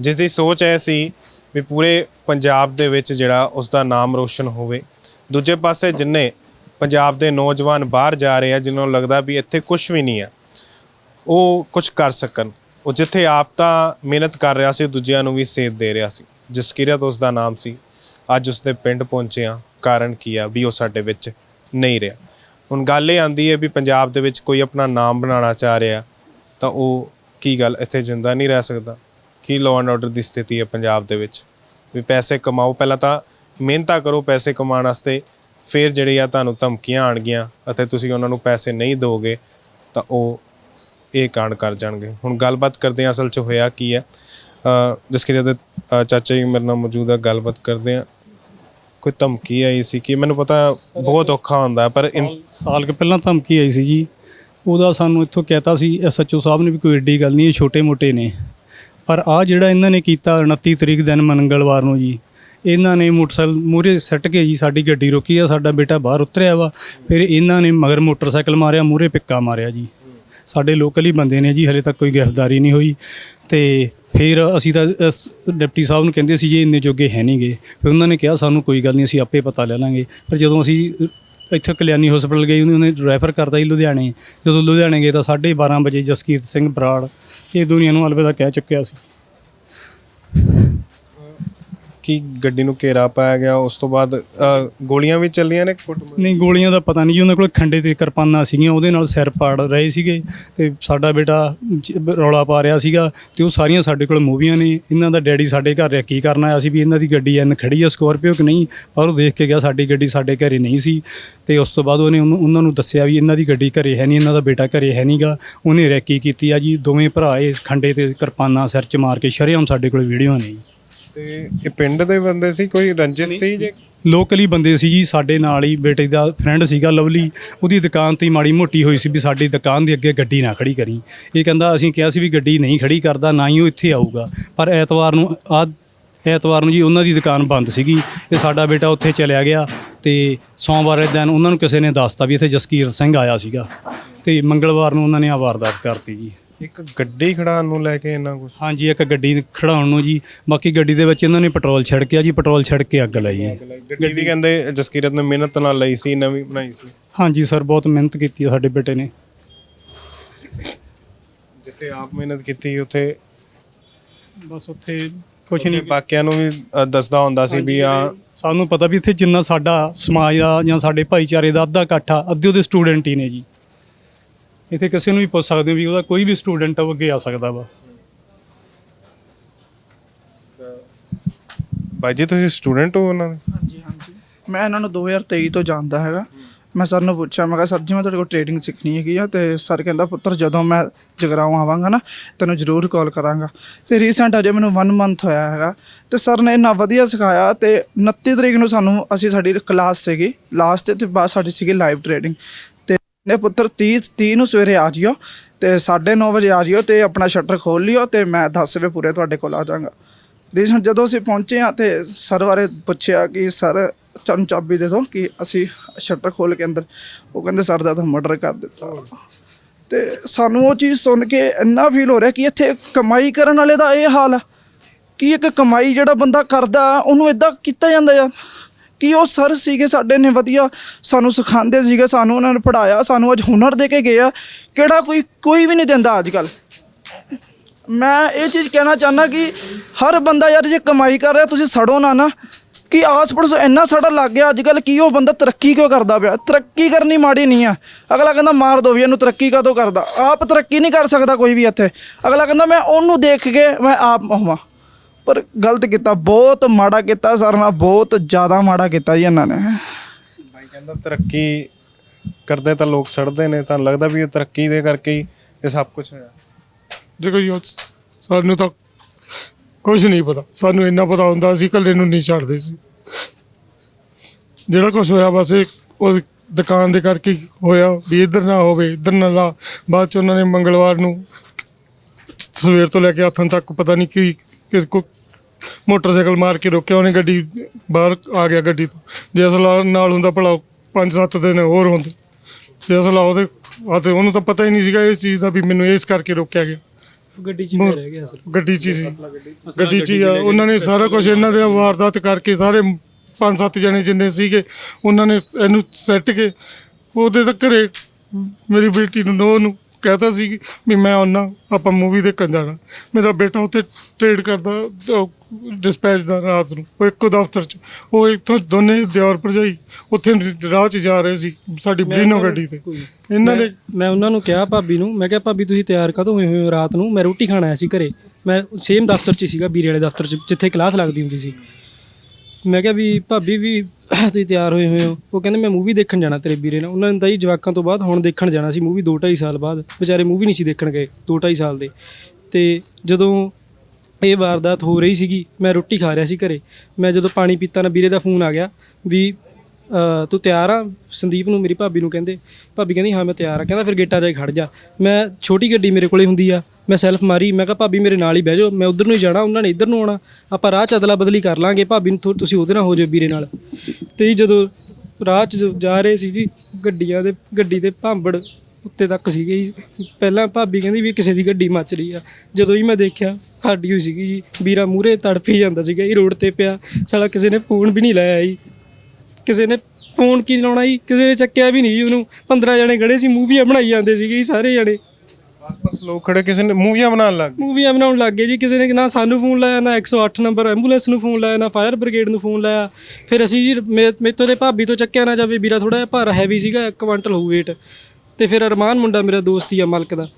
Speaker 7: ਜਿਸ ਦੀ ਸੋਚ ਐ ਸੀ ਵੀ ਪੂਰੇ ਪੰਜਾਬ ਦੇ ਵਿੱਚ ਜਿਹੜਾ ਉਸ ਦਾ ਨਾਮ ਰੋਸ਼ਨ ਹੋਵੇ। ਦੂਜੇ ਪਾਸੇ ਜਿੰਨੇ ਪੰਜਾਬ ਦੇ ਨੌਜਵਾਨ ਬਾਹਰ ਜਾ ਰਹੇ ਆ, ਜਿਨ੍ਹਾਂ ਨੂੰ ਲੱਗਦਾ ਵੀ ਇੱਥੇ ਕੁਝ ਵੀ ਨਹੀਂ ਆ, ਉਹ ਕੁਝ ਕਰ ਸਕਣ। ਉਹ ਜਿੱਥੇ ਆਪ ਤਾਂ ਮਿਹਨਤ ਕਰ ਰਿਹਾ ਸੀ, ਦੂਜਿਆਂ ਨੂੰ ਵੀ ਸੇਧ ਦੇ ਰਿਹਾ ਸੀ। ਜਸਕੀਰਤ ਉਸ ਦਾ ਨਾਮ ਸੀ। ਅੱਜ ਉਸ ਦੇ ਪਿੰਡ ਪਹੁੰਚੇ ਹਾਂ। ਕਾਰਨ ਕੀ ਆ? ਵੀ ਉਹ ਸਾਡੇ ਵਿੱਚ ਨਹੀਂ ਰਿਹਾ। ਹੁਣ ਗੱਲ ਇਹ ਆਂਦੀ ਹੈ ਵੀ ਪੰਜਾਬ ਦੇ ਵਿੱਚ ਕੋਈ ਆਪਣਾ ਨਾਮ ਬਣਾਉਣਾ ਚਾਹ ਰਿਹਾ। ਤਾਂ ਉਹ ਕੀ ਗੱਲ ਇੱਥੇ ਜਿੰਦਾ ਨਹੀਂ ਰਹਿ ਸਕਦਾ? ਕੀ ਲਾਅ ਐਂਡ ਆਰਡਰ ਦੀ ਸਥਿਤੀ ਹੈ ਪੰਜਾਬ ਦੇ ਵਿੱਚ? ਵੀ ਪੈਸੇ ਕਮਾਓ ਪਹਿਲਾਂ ਤਾਂ ਮਿਹਨਤਾਂ ਕਰੋ ਪੈਸੇ ਕਮਾਉਣ ਵਾਸਤੇ ਫਿਰ ਜਿਹੜੇ ਆ ਤੁਹਾਨੂੰ ਧਮਕੀਆਂ ਆਣਗੀਆਂ ਅਤੇ ਤੁਸੀਂ ਉਹਨਾਂ ਨੂੰ ਪੈਸੇ ਨਹੀਂ ਦਿਓਗੇ ਤਾਂ ਉਹ ਇਹ ਕਾਂਡ ਕਰ ਜਾਣਗੇ। ਹੁਣ ਗੱਲਬਾਤ ਕਰਦੇ ਹਾਂ ਅਸਲ 'ਚ ਹੋਇਆ ਕੀ ਹੈ। ਅ, ਜਸਕੀਰਤ ਦੇ ਚਾਚਾ ਜੀ ਮੇਰੇ ਨਾਲ ਮੌਜੂਦ ਹੈ ਗੱਲਬਾਤ ਕਰਦੇ ਹਾਂ। ਕੋਈ ਧਮਕੀ ਆਈ ਸੀ ਕਿ ਮੈਨੂੰ ਪਤਾ ਬਹੁਤ ਔਖਾ ਹੁੰਦਾ ਪਰ
Speaker 8: ਸਾਲ ਕੇ ਪਹਿਲਾਂ ਧਮਕੀ ਆਈ ਸੀ ਜੀ। ਉਹਦਾ ਸਾਨੂੰ ਇੱਥੋਂ ਕਹਿਤਾ ਸੀ ਐਸਐਚਓ ਸਾਹਿਬ ਨੇ ਵੀ ਕੋਈ ਏਡੀ ਗੱਲ ਨਹੀਂ, ਇਹ ਛੋਟੇ ਮੋਟੇ ਨੇ। ਪਰ ਆ ਜਿਹੜਾ ਇਹਨਾਂ ਨੇ ਕੀਤਾ 29 ਤਰੀਕ ਦਿਨ ਮੰਗਲਵਾਰ ਨੂੰ ਜੀ, ਇਹਨਾਂ ਨੇ ਮੋਟਰਸਾਈਕਲ, ਮੂਹਰੇ ਸੱਟ ਕੇ ਜੀ, ਸਾਡੀ ਗੱਡੀ ਰੋਕੀ ਆ, ਸਾਡਾ ਬੇਟਾ ਬਾਹਰ ਉਤਰਿਆ ਵਾ, ਫਿਰ ਇਹਨਾਂ ਨੇ ਮਗਰ ਮੋਟਰਸਾਈਕਲ ਮਾਰਿਆ, ਮੂਹਰੇ ਪਿੱਕਾ ਮਾਰਿਆ ਜੀ। ਸਾਡੇ ਲੋਕਲ ਹੀ ਬੰਦੇ ਨੇ ਜੀ, ਹਲੇ ਤੱਕ ਕੋਈ ਗ੍ਰਿਫਤਾਰੀ ਨਹੀਂ ਹੋਈ। ਤੇ ਫਿਰ ਅਸੀਂ ਤਾਂ ਇਸ ਡਿਪਟੀ ਸਾਹਿਬ ਨੂੰ ਕਹਿੰਦੇ ਸੀ ਜੀ, ਇੰਨੇ ਜੋਗੇ ਹੈ ਨਹੀਂਗੇ ਫਿਰ ਉਹਨਾਂ ਨੇ ਕਿਹਾ, ਸਾਨੂੰ ਕੋਈ ਗੱਲ ਨਹੀਂ, ਅਸੀਂ ਆਪੇ ਪਤਾ ਲੈ ਲਾਂਗੇ। ਪਰ ਜਦੋਂ ਅਸੀਂ ਇੱਥੇ ਕਲਿਆਣੀ ਹਸਪੀਟਲ ਗਈ, ਉਹਨੇ ਉਹਨੇ ਰੈਫਰ ਕਰਤਾ ਜੀ ਲੁਧਿਆਣੇ। ਜਦੋਂ ਲੁਧਿਆਣੇ ਗਏ ਤਾਂ 12:30 ਵਜੇ ਜਸਕੀਰਤ ਸਿੰਘ ਬਰਾੜ ਇਹ ਦੁਨੀਆ ਨੂੰ ਅਲਵਿਦਾ ਕਹਿ ਚੁੱਕਿਆ ਸੀ।
Speaker 7: ਕੀ ਗੱਡੀ ਨੂੰ ਘੇਰਾ ਪਾਇਆ ਗਿਆ ਉਸ ਤੋਂ ਬਾਅਦ ਅ, ਗੋਲੀਆਂ ਵੀ ਚੱਲੀਆਂ ਨੇ? ਫੁੱਟ
Speaker 8: ਨਹੀਂ ਗੋਲੀਆਂ ਦਾ ਪਤਾ ਨਹੀਂ ਜੀ ਉਹਨਾਂ ਕੋਲ ਖੰਡੇ ਤੇ ਕਿਰਪਾਨਾਂ ਸੀਗੀਆਂ ਉਹਦੇ ਨਾਲ ਸਿਰ ਪਾੜ ਰਹੇ ਸੀਗੇ ਤੇ ਸਾਡਾ ਬੇਟਾ ਜ- ਰੌਲਾ ਪਾ ਰਿਹਾ ਸੀਗਾ ਤੇ ਉਹ ਸਾਰੀਆਂ ਸਾਡੇ ਕੋਲ ਮੂਵੀਆਂ ਨੇ। ਇਹਨਾਂ ਦਾ ਡੈਡੀ ਸਾਡੇ ਘਰ ਕੀ ਕਰਨ ਆਇਆ ਸੀ ਵੀ ਇਹਨਾਂ ਦੀ ਗੱਡੀ ਐਨ ਖੜੀ ਆ ਸਕੋਰਪੀਓ ਕਿ ਨਹੀਂ? ਪਰ ਉਹ ਦੇਖ ਕੇ ਗਿਆ ਸਾਡੀ ਗੱਡੀ ਸਾਡੇ ਘਰੇ ਨਹੀਂ ਸੀ ਤੇ ਉਸ ਤੋਂ ਬਾਅਦ ਉਹਨੇ ਉਹਨੂੰ- ਉਹਨਾਂ ਨੂੰ ਦੱਸਿਆ ਵੀ ਇਹਨਾਂ ਦੀ ਗੱਡੀ ਘਰੇ ਹੈ ਨਹੀਂ ਇਹਨਾਂ ਦਾ ਬੇਟਾ ਘਰੇ ਹੈ ਨਹੀਂਗਾ। ਉਹਨੇ ਰੈਕੀ ਕੀਤੀ ਆ ਜੀ ਦੋਵੇਂ ਭਰਾ ਇਹ ਖੰਡੇ ਤੇ ਕਿਰਪਾਨਾਂ ਸਿਰ 'ਚ ਮਾਰ ਕੇ ਸ਼ਰੇਆਮ ਸਾਡੇ ਕੋਲ ਵੀਡੀਓ ਨੇ ਜੀ।
Speaker 7: ਤੇ ਇਹ ਪਿੰਡ ਦੇ ਬੰਦੇ ਸੀ ਕੋਈ ਰੰਜਿਸ਼ ਸੀ ਜੇ?
Speaker 8: ਲੋਕਲੀ ਬੰਦੇ ਸੀ ਜੀ ਸਾਡੇ ਨਾਲ ਹੀ ਬੇਟੇ ਦਾ ਫਰੈਂਡ ਸੀਗਾ ਲਵਲੀ। ਉਹਦੀ ਦੁਕਾਨ ਤੇ ਮਾੜੀ ਮੋਟੀ ਹੋਈ ਸੀ ਵੀ ਸਾਡੀ ਦੁਕਾਨ ਦੇ ਅੱਗੇ ਗੱਡੀ ਨਾ ਖੜੀ ਕਰੀ। ਇਹ ਕਹਿੰਦਾ ਅਸੀਂ ਕਿਹਾ ਸੀ ਵੀ ਗੱਡੀ ਨਹੀਂ ਖੜੀ ਕਰਦਾ ਨਾ ਹੀ ਉਹ ਇੱਥੇ ਆਊਗਾ। ਪਰ ਐਤਵਾਰ ਨੂੰ ਆ ਐਤਵਾਰ ਨੂੰ ਜੀ ਉਹਨਾਂ ਦੀ ਦੁਕਾਨ ਬੰਦ ਸੀਗੀ ਤੇ ਸਾਡਾ ਬੇਟਾ ਉੱਥੇ ਚਲਿਆ ਗਿਆ ਤੇ ਸੋਮਵਾਰ ਦੇ ਦਿਨ ਉਹਨਾਂ ਨੂੰ ਕਿਸੇ ਨੇ ਦੱਸਤਾ ਵੀ ਇੱਥੇ ਜਸਕੀਰ ਸਿੰਘ ਆਇਆ ਸੀਗਾ ਤੇ ਮੰਗਲਵਾਰ ਨੂੰ ਉਹਨਾਂ ਨੇ ਆ ਵਾਰਦਾਤ ਕਰਤੀ ਜੀ।
Speaker 7: ਇੱਕ ਗੱਡੀ ਖੜਾਉਣ ਨੂੰ ਲੈ ਕੇ ਇੰਨਾ ਕੁਝ
Speaker 8: ਹਾਂਜੀ ਇੱਕ ਗੱਡੀ ਖੜਾਉਣ ਨੂੰ ਜੀ। ਬਾਕੀ ਗੱਡੀ ਦੇ ਵਿੱਚ ਇਹਨਾਂ ਨੇ ਪੈਟਰੋਲ ਛਿੜਕਿਆ ਜੀ ਪੈਟਰੋਲ ਛਿੜਕ ਕੇ ਅੱਗ ਲਾਈ ਜੀ
Speaker 7: ਗੱਡੀ ਵੀ ਕਹਿੰਦੇ ਜਸਕੀਰਤ ਨੇ ਮਿਹਨਤ ਨਾਲ ਲਈ ਸੀ ਨਵੀਂ ਬਣਾਈ ਸੀ।
Speaker 8: ਹਾਂਜੀ ਸਰ ਬਹੁਤ ਮਿਹਨਤ ਕੀਤੀ ਹੈ ਸਾਡੇ ਬੇਟੇ ਨੇ।
Speaker 7: ਜਿੱਥੇ ਆਪ ਮਿਹਨਤ ਕੀਤੀ ਉੱਥੇ
Speaker 8: ਬਸ ਉੱਥੇ ਕੁਝ ਨਹੀਂ
Speaker 7: ਬਾਕੀਆਂ ਨੂੰ ਵੀ ਅ, ਦੱਸਦਾ ਹੁੰਦਾ ਸੀ ਵੀ ਆ
Speaker 8: ਸਾਨੂੰ ਪਤਾ ਵੀ ਇੱਥੇ ਜਿੰਨਾ ਸਾਡਾ ਸਮਾਜ ਦਾ ਜਾਂ ਸਾਡੇ ਭਾਈਚਾਰੇ ਦਾ ਅੱਧਾ ਇਕੱਠਾ ਅੱਧੇ ਉਹਦੇ ਸਟੂਡੈਂਟ ਹੀ ਨੇ ਜੀ। ਇੱਥੇ ਕਿਸੇ ਨੂੰ ਵੀ ਪੁੱਛ ਸਕਦੇ ਹੋ ਵੀ ਉਹਦਾ ਕੋਈ ਵੀ ਸਟੂਡੈਂਟ ਆ ਉਹ ਅੱਗੇ ਆ ਸਕਦਾ ਵਾ।
Speaker 7: ਬਾਈ ਜੀ ਤੁਸੀਂ ਸਟੂਡੈਂਟ ਹੋ ਉਹਨਾਂ ਦੇ?
Speaker 9: ਹਾਂਜੀ ਹਾਂਜੀ। ਮੈਂ ਇਹਨਾਂ ਨੂੰ 2023 ਤੋਂ ਜਾਣਦਾ ਹੈਗਾ। ਮੈਂ ਸਰ ਨੂੰ ਪੁੱਛਿਆ ਮੈਂ ਕਿਹਾ ਸਰ ਜੀ ਮੈਂ ਤੁਹਾਡੇ ਕੋਲ ਟ੍ਰੇਡਿੰਗ ਸਿੱਖਣੀ ਹੈਗੀ ਆ ਤੇ ਸਰ ਕਹਿੰਦਾ ਪੁੱਤਰ ਜਦੋਂ ਮੈਂ ਜਗਰਾਉਂ ਆਵਾਂਗਾ ਨਾ ਤੈਨੂੰ ਜ਼ਰੂਰ ਕਾਲ ਕਰਾਂਗਾ। ਤੇ ਰੀਸੈਂਟ ਅਜੇ ਮੈਨੂੰ 1 ਮੰਥ ਹੋਇਆ ਹੈਗਾ। ਤੇ ਸਰ ਨੇ ਇੰਨਾ ਵਧੀਆ ਸਿਖਾਇਆ ਤੇ 29 ਤਰੀਕ ਨੂੰ ਸਾਨੂੰ ਅਸੀਂ ਸਾਡੀ ਕਲਾਸ ਸੀਗੀ ਲਾਸਟ ਤੇ ਬਾਅਦ ਸਾਡੀ ਸੀਗੀ ਲਾਈਵ ਟ੍ਰੇਡਿੰਗ ਨੇ ਪੁੱਤਰ 30 30 ਨੂੰ ਸਵੇਰੇ ਆ ਜਿਓ ਤੇ 9:30 ਵਜੇ ਆ ਜਿਓ ਤੇ ਆਪਣਾ ਸ਼ਟਰ ਖੋਲ ਲਿਓ ਤੇ ਮੈਂ 10 ਵਜੇ ਪੂਰੇ ਤੁਹਾਡੇ ਕੋਲ ਆ ਜਾਵਾਂਗਾ। ਰੀਸੈਂਟ ਜਦੋਂ ਅਸੀਂ ਪਹੁੰਚੇ ਆ ਤੇ ਸਰ ਬਾਰੇ ਪੁੱਛਿਆ ਕਿ ਸਰ ਚੰਨ ਚਾਬੀ ਦੇ ਦਿਓ ਕਿ ਅਸੀਂ ਸ਼ਟਰ ਖੋਲ ਕੇ ਅੰਦਰ, ਉਹ ਕਹਿੰਦੇ ਸਰ ਦਾ ਤਾਂ ਮਰਡਰ ਕਰ ਦਿੱਤਾ। ਤੇ ਸਾਨੂੰ ਉਹ ਚੀਜ਼ ਸੁਣ ਕੇ ਇੰਨਾ ਫੀਲ ਹੋ ਰਿਹਾ ਕਿ ਇੱਥੇ ਕਮਾਈ ਕਰਨ ਵਾਲੇ ਦਾ ਇਹ ਹਾਲ ਆ। ਕਿ ਇੱਕ ਕਮਾਈ ਜਿਹੜਾ ਬੰਦਾ ਕਰਦਾ, ਉਹਨੂੰ ਇਦਾਂ ਕੀਤਾ ਜਾਂਦਾ ਯਾਰ ਕਿ ਉਹ ਸਰ ਸੀਗੇ ਸਾਡੇ ਨੇ, ਵਧੀਆ ਸਾਨੂੰ ਸਿਖਾਉਂਦੇ ਸੀਗੇ, ਸਾਨੂੰ ਉਹਨਾਂ ਨੇ ਪੜਾਇਆ ਸਾਨੂੰ ਅੱਜ ਹੁਨਰ ਦੇ ਕੇ ਗਏ ਆ। ਕਿਹੜਾ ਕੋਈ ਕੋਈ ਵੀ ਨਹੀਂ ਦਿੰਦਾ ਅੱਜ ਕੱਲ ਮੈਂ ਇਹ ਚੀਜ਼ ਕਹਿਣਾ ਚਾਹੁੰਦਾ ਕਿ ਹਰ ਬੰਦਾ ਯਾਰ ਜੇ ਕਮਾਈ ਕਰ ਰਿਹਾ, ਤੁਸੀਂ ਸੜੋ ਨਾ ਨਾ, ਕਿ ਆਸ ਪੜੋਸ ਇੰਨਾ ਸੜਾ ਲੱਗ ਗਿਆ ਅੱਜ ਕੱਲ ਕੀ ਉਹ ਬੰਦਾ ਤਰੱਕੀ ਕਿਉਂ ਕਰਦਾ ਪਿਆ? ਤਰੱਕੀ ਕਰਨੀ ਮਾੜੀ ਨਹੀਂ ਆ। ਅਗਲਾ ਕਹਿੰਦਾ ਮਾਰ ਦੋ ਵੀ, ਇਹਨੂੰ ਤਰੱਕੀ ਕਦੋਂ ਕਰਦਾ? ਆਪ ਤਰੱਕੀ ਨਹੀਂ ਕਰ ਸਕਦਾ ਕੋਈ ਵੀ ਇੱਥੇ। ਅਗਲਾ ਕਹਿੰਦਾ ਮੈਂ ਉਹਨੂੰ ਦੇਖ ਕੇ ਮੈਂ ਆਪ ਹੋਵਾਂ। ਪਰ ਗਲਤ ਕੀਤਾ ਬਹੁਤ ਮਾੜਾ ਕੀਤਾ ਸਰ ਨਾਲ ਬਹੁਤ ਜ਼ਿਆਦਾ ਮਾੜਾ ਕੀਤਾ ਜੀ ਇਹਨਾਂ ਨੇ।
Speaker 7: ਬਾਈ ਕਹਿੰਦਾ ਤਰੱਕੀ ਕਰਦੇ ਤਾਂ ਲੋਕ ਸੜਦੇ ਨੇ ਤਾਂ ਲੱਗਦਾ ਵੀ ਇਹ ਤਰੱਕੀ ਦੇ ਕਰਕੇ ਹੀ ਇਹ ਸਭ ਕੁਝ ਹੋਇਆ।
Speaker 2: ਦੇਖੋ ਜੀ ਉਹ ਸਾਨੂੰ ਤਾਂ ਕੁਝ ਨਹੀਂ ਪਤਾ। ਸਾਨੂੰ ਇੰਨਾ ਪਤਾ ਹੁੰਦਾ ਅਸੀਂ ਇਕੱਲੇ ਨੂੰ ਨਹੀਂ ਛੱਡਦੇ ਸੀ। ਜਿਹੜਾ ਕੁਝ ਹੋਇਆ ਬਸ ਇਹ ਉਹ ਦੁਕਾਨ ਦੇ ਕਰਕੇ ਹੀ ਹੋਇਆ ਵੀ ਇੱਧਰ ਨਾ ਹੋਵੇ ਇੱਧਰ ਨਾ ਲਾ। ਬਾਅਦ ਚ ਉਹਨਾਂ ਨੇ ਮੰਗਲਵਾਰ ਨੂੰ ਸਵੇਰ ਤੋਂ ਲੈ ਕੇ ਹੱਥਾਂ ਤੱਕ ਪਤਾ ਨਹੀਂ ਕੀ ਕਿਸ ਕੋ ਮੋਟਰਸਾਈਕਲ ਮਾਰ ਕੇ ਰੋਕਿਆ ਉਹਨੇ ਗੱਡੀ ਬਾਹਰ ਆ ਗਿਆ ਗੱਡੀ ਤੋਂ। ਜੇ ਅਸਲਾ ਨਾਲ ਹੁੰਦਾ ਭਲਾ ਪੰਜ ਸੱਤ ਦਿਨ ਹੋਰ ਹੁੰਦੇ। ਜੇ ਅਸਲਾ ਉਹਦੇ ਤੇ ਉਹਨੂੰ ਤਾਂ ਪਤਾ ਹੀ ਨਹੀਂ ਸੀਗਾ ਇਸ ਚੀਜ਼ ਦਾ ਵੀ ਮੈਨੂੰ ਇਸ ਕਰਕੇ ਰੋਕਿਆ ਗਿਆ।
Speaker 6: ਗੱਡੀ 'ਚ
Speaker 2: ਮੋਰ-
Speaker 6: ਰਹਿ ਗਿਆ ਅਸਲ।
Speaker 2: ਗੱਡੀ 'ਚ ਹੀ ਸੀ। ਗੱਡੀ 'ਚ ਹੀ ਆ। ਉਹਨਾਂ ਨੇ ਸਾਰਾ ਕੁਝ ਇਹਨਾਂ ਦੇ ਵਾਰਦਾਤ ਕਰਕੇ ਸਾਰੇ ਪੰਜ ਸੱਤ ਜਣੇ ਜਿੰਨੇ ਸੀਗੇ ਉਹਨਾਂ ਨੇ ਇਹਨੂੰ ਸੱਟ ਕੇ ਉਹਦੇ ਤਾਂ ਘਰੇ ਮੇਰੀ ਬੇਟੀ ਨੂੰ ਨੋ ਨੂੰ ਕਹਤਾ ਸੀ ਵੀ ਮੈਂ ਉਹਨਾਂ ਆਪਾਂ ਮੂਵੀ ਦੇਖਣ ਜਾਣਾ। ਮੇਰਾ ਬੇਟਾ ਉੱਥੇ ਟ੍ਰੇਡ ਕਰਦਾ ਡਿਸਪੈਚ ਦਾ ਰਾਤ ਨੂੰ ਉਹ ਇੱਕੋ ਦਫ਼ਤਰ 'ਚ। ਉਹ ਇੱਥੋਂ ਦੋਨੇ ਦਿਓਰ ਭਰਜਾਈ ਉੱਥੇ ਰਾਹ 'ਚ ਜਾ ਰਹੇ ਸੀ ਸਾਡੀ ਬਰੀਨੋ ਗੱਡੀ ਤੇ। ਇਹਨਾਂ ਨੇ
Speaker 6: ਮੈਂ ਉਹਨਾਂ ਨੂੰ ਕਿਹਾ ਭਾਬੀ ਨੂੰ ਮੈਂ ਕਿਹਾ ਭਾਬੀ ਤੁਸੀਂ ਤਿਆਰ ਕਦੋਂ ਹੋਏ ਹੋਏ ਹੋ ਰਾਤ ਨੂੰ? ਮੈਂ ਰੋਟੀ ਖਾਣ ਆਇਆ ਸੀ ਘਰੇ। ਮੈਂ ਸੇਮ ਦਫ਼ਤਰ 'ਚ ਸੀਗਾ ਵੀਰੇ ਵਾਲੇ ਦਫ਼ਤਰ 'ਚ ਜਿੱਥੇ ਕਲਾਸ ਲੱਗਦੀ ਹੁੰਦੀ ਸੀ। ਮੈਂ ਕਿਹਾ ਵੀ ਭਾਬੀ ਵੀ ਤੁਸੀਂ ਤਿਆਰ ਹੋਏ ਹੋਏ ਹੋ। ਉਹ ਕਹਿੰਦੇ ਮੈਂ ਮੂਵੀ ਦੇਖਣ ਜਾਣਾ ਤੇਰੇ ਵੀਰੇ ਨਾਲ। ਉਹਨਾਂ ਨੇ ਤਾਂ ਹੀ ਜਵਾਕਾਂ ਤੋਂ ਬਾਅਦ ਹੁਣ ਦੇਖਣ ਜਾਣਾ ਸੀ ਮੂਵੀ 2.5 ਸਾਲ ਬਾਅਦ। ਵਿਚਾਰੇ ਮੂਵੀ ਨਹੀਂ ਸੀ ਦੇਖਣ ਗਏ 2.5 ਸਾਲ ਦੇ। ਤੇ ਜਦੋਂ ਇਹ ਵਾਰਦਾਤ ਹੋ ਰਹੀ ਸੀਗੀ, ਮੈਂ ਰੋਟੀ ਖਾ ਰਿਹਾ ਸੀ ਘਰੇ। ਮੈਂ ਜਦੋਂ ਪਾਣੀ ਪੀਤਾ ਨਾ ਵੀਰੇ ਦਾ ਫੋਨ ਆ ਗਿਆ ਵੀ ਤੂੰ ਤਿਆਰ ਆ? ਸੰਦੀਪ ਨੂੰ ਮੇਰੀ ਭਾਬੀ ਨੂੰ ਕਹਿੰਦੇ। ਭਾਬੀ ਕਹਿੰਦੀ, ਹਾਂ, ਮੈਂ ਤਿਆਰ ਆ। ਕਹਿੰਦਾ, ਫਿਰ ਗੇਟਾਂ 'ਚ ਕੇ ਖੜ ਜਾ। ਮੈਂ ਛੋਟੀ ਗੱਡੀ ਮੇਰੇ ਕੋਲੇ ਹੁੰਦੀ ਆ। ਮੈਂ ਸੈਲਫ ਮਾਰੀ। ਮੈਂ ਕਿਹਾ, ਭਾਬੀ, ਮੇਰੇ ਨਾਲ ਹੀ ਬਹਿ ਜਾਓ। ਮੈਂ ਉਧਰ ਨੂੰ ਹੀ ਜਾਣਾ। ਉਹਨਾਂ ਨੇ ਇੱਧਰ ਨੂੰ ਆਉਣਾ। ਆਪਾਂ ਰਾਹ ਚ ਅਦਲਾ ਬਦਲੀ ਕਰ ਲਾਂਗੇ। ਭਾਬੀ ਨੂੰ ਥੋ- ਤੁਸੀਂ ਉਹਦੇ ਨਾਲ ਹੋ ਜਾਓ ਵੀਰੇ ਨਾਲ। ਤੇ ਜੀ ਜਦੋਂ ਰਾਹ ਚ ਜੋ, ਜਾ ਰਹੇ ਸੀ ਜੀ, ਗੱਡੀਆਂ ਦੇ, ਗੱਡੀ ਦੇ ਭਾਂਬੜ ਉੱਤੇ ਤੱਕ ਸੀਗੇ ਜੀ। ਪਹਿਲਾਂ ਭਾਬੀ ਕਹਿੰਦੀ ਵੀ ਕਿਸੇ ਦੀ ਗੱਡੀ ਮੱਚ ਰਹੀ ਆ। ਜਦੋਂ ਹੀ ਮੈਂ ਦੇਖਿਆ ਸਾਡੀ ਹੋਈ ਸੀਗੀ ਜੀ। ਵੀਰਾ ਮੂਰੇ ਤੜਫੀ ਜਾਂਦਾ ਸੀਗਾ ਇਹ ਰੋਡ ਤੇ ਪਿਆ। ਸਾਲਾ ਕਿਸੇ ਨੇ ਫੋਨ ਵੀ ਨਹੀਂ ਲਾਇਆ ਜੀ। ਕਿਸੇ ਨੇ ਫੋਨ ਕੀ ਲਾਉਣਾ ਜੀ? ਕਿਸੇ ਨੇ ਚੱਕਿਆ ਵੀ ਨਹੀਂ ਜੀ ਉਹਨੂੰ। 15 ਜਣੇ ਖੜੇ ਸੀ ਮੂਵੀਆਂ ਬਣਾਈ ਜਾਂਦੇ ਸੀਗੇ ਜੀ ਸਾਰੇ ਜਣੇ।
Speaker 7: ਆਸ-ਪਾਸ ਲੋਕ ਖੜੇ ਕਿਸੇ ਨੇ ਮੂਵੀਆਂ ਬਣਾਉਣ ਲੱਗ ਗਏ?
Speaker 6: ਮੂਵੀਆਂ ਬਣਾਉਣ ਲੱਗ ਗਏ ਜੀ। ਕਿਸੇ ਨੇ ਨਾ ਸਾਨੂੰ ਫੋਨ ਲਾਇਆ ਨਾ 108 ਨੰਬਰ ਐਂਬੂਲੈਂਸ ਨੂੰ ਫੋਨ ਲਾਇਆ ਨਾ ਫਾਇਰ ਬ੍ਰਿਗੇਡ ਨੂੰ ਫੋਨ ਲਾਇਆ। ਫਿਰ ਅਸੀਂ ਜੀ ਮੇ- ਮੇਰੇ ਤੋਂ ਤੇ ਭਾਬੀ ਤੋਂ ਚੱਕਿਆ ਨਾ ਜਾਵੇ ਵੀਰਾ ਥੋੜਾ ਜਿਹਾ ਭਾਰ ਹੈਵੀ ਸੀਗਾ 1 ਕੁਇੰਟਲ ਹੋਊ weight ਤੇ ਫਿਰ ਅਰਮਾਨ ਮੁੰਡਾ ਮੇਰਾ ਦੋਸਤ ਹੀ ਆ ਮਲਕ ਦਾ।